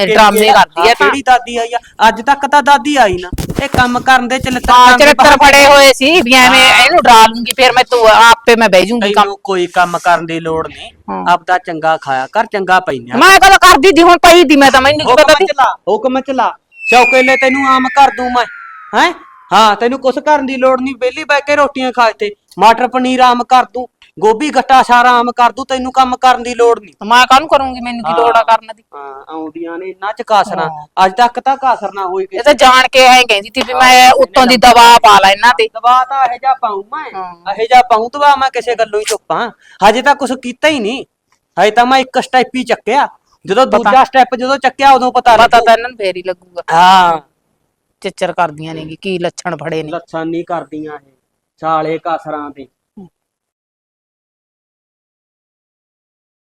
ਡਰਾਮੇ ਕਰਦੀ ਤਾਂ। ਕਿਹੜੀ ਦਾਦੀ ਆਈ ਆ? ਅੱਜ ਤੱਕ ਤਾਂ ਦਾਦੀ ਆਈ ਨਾ। ਇਹ ਕੰਮ ਕਰਨ ਦੇ ਚਲਤਰ ਹਾਂ ਚਰਿੱਤਰ ਫੜੇ ਹੋਏ ਸੀ ਵੀ ਐਵੇਂ ਇਹਨੂੰ ਡਰਾ ਲੂੰਗੀ ਫਿਰ ਮੈਂ ਤੂੰ ਆਪੇ ਮੈਂ ਬਹਿ ਜੂੰਗੀ ਕੰਮ। ਤੈਨੂੰ ਕੋਈ ਕੰਮ ਕਰਨ ਦੀ ਲੋੜ ਨਹੀਂ। ਹਾਂ। ਆਪਦਾ ਚੰਗਾ ਖਾਇਆ ਕਰ ਚੰਗਾ ਪੈਨਿਆ ਮੈਂ ਕਦੋਂ ਕਰਦੀ ਦੀ ਹੁਣ ਪਈ ਦੀ ਮੈਂ ਤਾਂ ਮੈਨੂੰ ਕੀ ਪਤਾ ਹੁਕਮ ਸੀ ਚਲਾ ਹੁਕਮ ਚਲਾ ਚੌਕੇਲੇ ਤੈਨੂੰ ਆਮ ਕਰ ਦੂੰ ਮੈਂ ਹੈ? ਹਾਂ ਤੈਨੂੰ ਕੁਛ ਕਰਨ ਦੀ ਲੋੜ ਨਹੀਂ ਵਿਹਲੀ ਬੈ ਕੇ ਰੋਟੀਆਂ ਖਾ ਤੇ ਮਟਰ ਪਨੀਰ ਆਮ ਕਰ ਦੂੰ ਗੋਭੀ ਗੱਟਾ ਸਾਰਾ ਆਮ ਕਰ ਦੂੰ ਤੈਨੂੰ ਕੰਮ ਕਰਨ ਦੀ ਲੋੜ ਨਹੀਂ। ਮੈਂ ਕਾਹਨੂੰ ਕਰੂੰਗੀ? ਮੈਨੂੰ ਕੀ ਲੋੜ ਆ ਕਰਨ ਦੀ? ਹਾਂ ਆਉਂਦੀਆਂ ਨੇ ਇੰਨਾ ਚ ਕਾਸਰਾਂ ਅੱਜ ਤੱਕ ਤਾਂ ਕਾਸਰ ਨਾ ਹੋਈ ਇਹ ਤਾਂ ਜਾਣ ਕੇ ਐਂ ਕਹਿੰਦੀ ਸੀ ਵੀ ਮੈਂ ਉੱਤੋਂ ਦੀ ਦਵਾ ਪਾ ਲਾ ਇਹਨਾਂ ਤੇ। ਦਵਾ ਤਾਂ ਇਹ ਜਾ ਪਾਉਂ ਮੈਂ। ਹਾਂ। ਇਹ ਜਾ ਪਾਉਂ ਦਵਾ ਮੈਂ ਕਿਸੇ ਗੱਲੋਂ ਹੀ ਚੁੱਪਾਂ। ਹਜੇ ਤਾਂ ਕੁਛ ਕੀਤਾ ਹੀ ਨਹੀਂ। ਹਜੇ ਤਾਂ ਮੈਂ ਇੱਕ ਸਟੈਪ ਹੀ ਚੱਕਿਆ। ਜਦੋਂ ਦੂਜਾ ਸਟੈਪ ਜਦੋਂ ਚੱਕਿਆ ਉਦੋਂ ਪਤਾ ਪਤਾ ਲੱਗੂ। ਤਾਂ ਇਹਨਾਂ ਨੂੰ ਫੇਰ ਹੀ ਲੱਗੂਗਾ। ਹਾਂ। ਚਿੱਚਰ ਕਰਦੀਆਂ ਨੇ ਕੀ ਲੱਛਣ ਫੜੇ ਨੇ। ਲੱਛਣ ਨਹੀਂ ਕਰਦੀਆਂ ਇਹ। ਸਾਲੇ ਕਾਸਰਾਂ ਦੇ